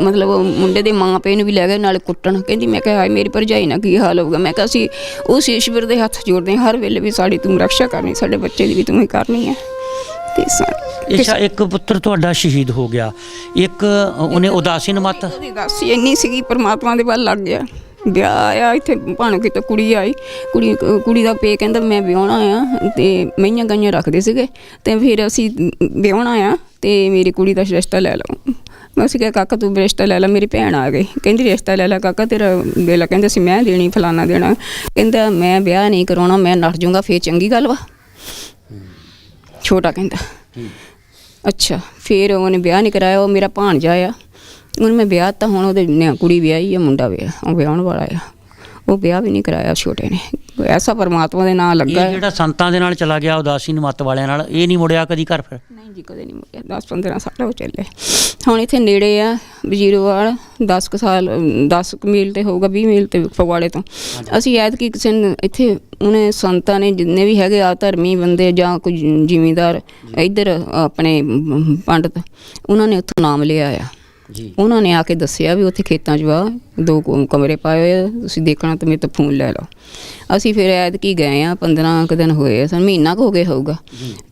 ਮਤਲਬ ਮੁੰਡੇ ਦੇ ਮਾਂ ਪਿਓ ਨੂੰ ਵੀ ਲੈ ਗਏ ਨਾਲੇ ਕੁੱਟਣ। ਕਹਿੰਦੀ ਮੈਂ ਕਿਹਾ ਹਾਏ ਮੇਰੀ ਭਰਜਾਈ ਨਾਲ ਕੀ ਹਾਲ ਹੋਊਗਾ? ਮੈਂ ਕਿਹਾ ਅਸੀਂ ਉਸ ਈਸ਼ਵਰ ਦੇ ਹੱਥ ਜੋੜਦੇ ਹਾਂ ਹਰ ਵੇਲੇ ਵੀ ਸਾਡੀ ਤੂੰ ਰੱਖਿਆ ਕਰਨੀ ਸਾਡੇ ਬੱਚੇ ਦੀ ਵੀ ਤੂੰ ਹੀ ਕਰਨੀ ਹੈ। ਤੇ ਸਾ- ਅੱਛਾ ਇੱਕ ਪੁੱਤਰ ਤੁਹਾਡਾ ਸ਼ਹੀਦ ਹੋ ਗਿਆ। ਇੱਕ ਉਹਨੇ ਉਦਾਸੀਨ ਮਤ? ਉਹਦੀ ਦਾਸੀ ਇੰਨੀ ਸੀਗੀ ਪਰਮਾਤਮਾ ਦੇ ਵੱਲ ਲੱਗ ਗਿਆ। ਵਿਆਹ ਆਇਆ ਇੱਥੇ ਭਾਣ ਕਿਤੇ ਕੁੜੀ ਆਈ। ਕੁੜੀ ਕੁੜੀ ਦਾ ਪੇ ਕਹਿੰਦਾ ਮੈਂ ਵਿਆਹਣਾ ਆ ਤੇ ਮਈਆਂ ਗਾਈਆਂ ਰੱਖਦੇ ਸੀਗੇ। ਤੇ ਫਿਰ ਅਸੀਂ ਵਿਆਹਣਾ ਆ ਤੇ ਮੇਰੀ ਕੁੜੀ ਦਾ ਰਿਸ਼ਤਾ ਲੈ ਲਓ। ਅਸੀਂ ਕਿਹਾ ਕਾਕਾ ਤੂੰ ਰਿਸ਼ਤਾ ਲੈ ਲੈ ਮੇਰੀ ਭੈਣ ਆ ਗਈ। ਕਹਿੰਦੀ ਰਿਸ਼ਤਾ ਲੈ ਲੈ ਕਾਕਾ ਤੇਰਾ ਦੇ ਲੈ ਕਹਿੰਦੇ ਸੀ ਮੈਂ ਦੇਣੀ ਫਲਾਣਾ ਦੇਣਾ। ਕਹਿੰਦਾ ਮੈਂ ਵਿਆਹ ਨਹੀਂ ਕਰਾਉਣਾ ਮੈਂ ਨੱਠ ਜਾਊਂਗਾ ਫੇਰ ਚੰਗੀ ਗੱਲ ਵਾ। ਛੋਟਾ ਕਹਿੰਦਾ। ਅੱਛਾ, ਫਿਰ ਉਹਨੇ ਵਿਆਹ ਨਹੀਂ ਕਰਾਇਆ, ਉਹ ਮੇਰਾ ਭਾਣਜਾ ਆ। ਉਹਨੂੰ ਮੈਂ ਵਿਆਹ ਤਾਂ ਹੁਣ ਉਹਦੇ ਨੇ ਕੁੜੀ ਵਿਆਹੀ ਆ, ਮੁੰਡਾ ਵਿਆਹ ਉਹ ਵਿਆਹਣ ਵਾਲਾ ਆ। ਉਹ ਵਿਆਹ ਵੀ ਨਹੀਂ ਕਰਾਇਆ ਛੋਟੇ ਨੇ। ਐਸਾ ਪਰਮਾਤਮਾ ਦੇ ਨਾਂ ਇਹ ਲੱਗਾ ਹੈ। ਜਿਹੜਾ ਸੰਤਾਂ ਦੇ ਨਾਲ ਚਲਾ ਗਿਆ ਉਦਾਸੀਨ ਮੱਤ ਵਾਲਿਆਂ ਨਾਲ ਇਹ ਨਹੀਂ ਮੁੜਿਆ ਕਦੀ ਘਰ ਫਿਰ? ਨਹੀਂ ਜੀ ਕਦੇ ਨਹੀਂ ਮੁੜਿਆ। 10 15 ਸਾਲ ਹੋ ਚੱਲੇ। ਹੁਣ ਇੱਥੇ ਨੇੜੇ ਆ ਵਜੀਰੋਵਾਲ 10 ਕੁ ਸਾਲ 10 ਕੁ ਮੀਲ ਤੇ ਹੋਊਗਾ 20 ਮੀਲ ਤੇ ਫਗਵਾੜੇ ਤੋਂ। ਅਸੀਂ ਐਤਕੀ ਕਿਸੇ ਨੂੰ ਇੱਥੇ ਉਹਨੇ ਸੰਤਾਂ ਨੇ ਜਿੰਨੇ ਵੀ ਹੈਗੇ ਆ ਧਰਮੀ ਬੰਦੇ ਜਾਂ ਕੋਈ ਜ਼ਿਮੀਂਦਾਰ ਇੱਧਰ ਆਪਣੇ ਪੰਡਤ ਉਹਨਾਂ ਨੇ ਉੱਥੋਂ ਨਾਮ ਲਿਆ ਆ। ਜੀ। ਉਹਨਾਂ ਨੇ ਆ ਕੇ ਦੱਸਿਆ ਵੀ ਉੱਥੇ ਖੇਤਾਂ 'ਚ ਵਾ ਦੋ ਕੁ ਕਮਰੇ ਪਾਏ ਹੋਏ ਆ ਤੁਸੀਂ ਦੇਖਣਾ ਤਾਂ ਮੇਰੇ ਤੋਂ ਫੋਨ ਲੈ ਲਓ। ਅਸੀਂ ਫਿਰ ਐਤਕੀ ਗਏ ਆ 15 ਕੁ ਦਿਨ ਹੋਏ ਆ ਸਾਨੂੰ ਮਹੀਨਾ ਕੁ ਹੋ ਗਿਆ ਹੋਊਗਾ।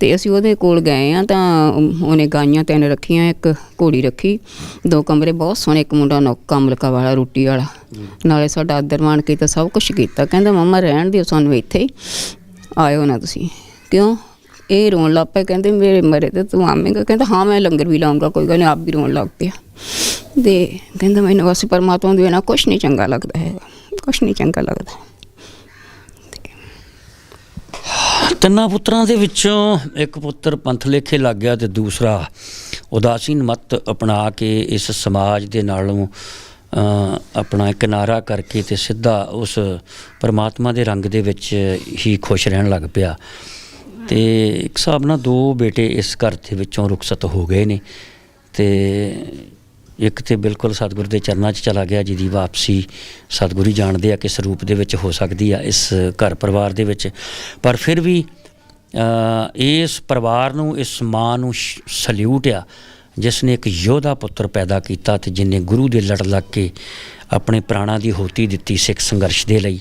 ਤੇ ਅਸੀਂ ਉਹਦੇ ਕੋਲ ਗਏ ਆ ਤਾਂ ਉਹਨੇ ਗਾਈਆਂ ਤਿੰਨ ਰੱਖੀਆਂ ਇੱਕ ਘੋੜੀ ਰੱਖੀ। ਦੋ ਕਮਰੇ ਬਹੁਤ ਸੋਹਣੇ ਇੱਕ ਮੁੰਡਾ ਨੌਕਾ ਮਲਕਾ ਵਾਲਾ ਰੋਟੀ ਵਾਲਾ। ਨਾਲੇ ਸਾਡਾ ਆਦਰ ਮਾਣ ਕੀਤਾ ਸਭ ਕੁਝ ਕੀਤਾ। ਕਹਿੰਦਾ ਮੰਮਾ ਰਹਿਣ ਦਿਓ ਸਾਨੂੰ ਇੱਥੇ ਹੀ। ਆਇਓ ਨਾ ਤੁਸੀਂ। ਕਿਉਂ? ਇਹ ਰੋਣ ਲੱਗ ਪਿਆ, ਕਹਿੰਦੇ ਮੇਰੇ ਮਰੇ ਤੇ ਤੂੰ ਆਵੇਂਗਾ। ਕਹਿੰਦਾ, ਹਾਂ, ਮੈਂ ਲੰਗਰ ਵੀ ਲਾਉਂਗਾ, ਕੋਈ ਗੱਲ ਨਹੀਂ ਆਪ ਵੀ ਰੋਣ ਲੱਗ ਪਿਆ। ਤੇ ਕਹਿੰਦਾ, ਮੈਨੂੰ ਬਸ ਪਰਮਾਤਮਾ ਦੇ ਬਿਨਾਂ ਕੁਛ ਨਹੀਂ ਚੰਗਾ ਲੱਗਦਾ ਹੈਗਾ। ਕੁਛ ਨਹੀਂ ਚੰਗਾ ਲੱਗਦਾ। ਤਿੰਨਾਂ ਪੁੱਤਰਾਂ ਦੇ ਵਿੱਚੋਂ ਇੱਕ ਪੁੱਤਰ ਪੰਥ ਲੇਖੇ ਲੱਗ ਗਿਆ ਤੇ ਦੂਸਰਾ ਉਦਾਸੀਨ ਮਤ ਅਪਣਾ ਕੇ ਇਸ ਸਮਾਜ ਦੇ ਨਾਲੋਂ ਆਪਣਾ ਕਿਨਾਰਾ ਕਰਕੇ ਤੇ ਸਿੱਧਾ ਉਸ ਪਰਮਾਤਮਾ ਦੇ ਰੰਗ ਦੇ ਵਿੱਚ ਹੀ ਖੁਸ਼ ਰਹਿਣ ਲੱਗ ਪਿਆ। ਤੇ ਇੱਕ ਹਿਸਾਬ ਨਾਲ ਦੋ ਬੇਟੇ ਇਸ ਘਰ ਦੇ ਵਿੱਚੋਂ ਰੁਖਸਤ ਹੋ ਗਏ ਨੇ ਤੇ ਇੱਕ ਤੇ ਬਿਲਕੁਲ ਸਤਿਗੁਰ ਦੇ ਚਰਨਾਂ 'ਚ ਚਲਾ ਗਿਆ, ਜਿਹਦੀ ਵਾਪਸੀ ਸਤਿਗੁਰੂ ਹੀ ਜਾਣਦੇ ਆ ਕਿਸ ਰੂਪ ਦੇ ਵਿੱਚ ਹੋ ਸਕਦੀ ਆ ਇਸ ਘਰ ਪਰਿਵਾਰ ਦੇ ਵਿੱਚ। ਪਰ ਫਿਰ ਵੀ ਇਸ ਪਰਿਵਾਰ ਨੂੰ, ਇਸ ਮਾਂ ਨੂੰ ਸ਼- ਸਲੂਟ ਆ, ਜਿਸ ਨੇ ਇੱਕ ਯੋਧਾ ਪੁੱਤਰ ਪੈਦਾ ਕੀਤਾ ਤੇ ਜਿਨੇ ਗੁਰੂ ਦੇ ਲੜ ਲੱਗ ਕੇ ਆਪਣੇ ਪ੍ਰਾਣਾਂ ਦੀ ਹੋਤੀ ਦਿੱਤੀ ਸਿੱਖ ਸੰਘਰਸ਼ ਦੇ ਲਈ,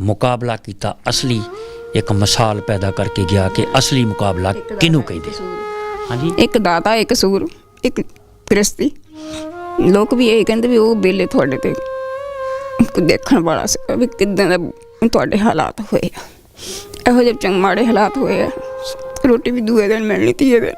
ਮੁਕਾਬਲਾ ਕੀਤਾ ਅਸਲੀ ਇੱਕ ਮਿਸਾਲ ਪੈਦਾ ਕਰਕੇ ਗਿਆ ਕਿ ਅਸਲੀ ਮੁਕਾਬਲਾ ਕਿਹਨੂੰ ਕਹਿੰਦੇ ਹਾਂਜੀ। ਇੱਕ ਦਾਤਾ ਇੱਕ ਸੂਰ ਇੱਕ ਕ੍ਰਿਸਤੀ ਲੋਕ ਵੀ ਇਹ ਕਹਿੰਦੇ ਵੀ ਉਹ ਬੇਲੇ ਤੁਹਾਡੇ ਤੇ ਦੇਖਣ ਵਾਲਾ ਸੀ ਵੀ ਕਿਦਾਂ ਦਾ ਤੁਹਾਡੇ ਹਾਲਾਤ ਹੋਏ ਆ। ਇਹੋ ਜਿਹੇ ਚੰਗ ਮਾੜੇ ਹਾਲਾਤ ਹੋਏ ਆ। ਰੋਟੀ ਵੀ ਦੂਏ ਦਿਨ ਮਿਲਣੀ ਤੀਏ ਦਿਨ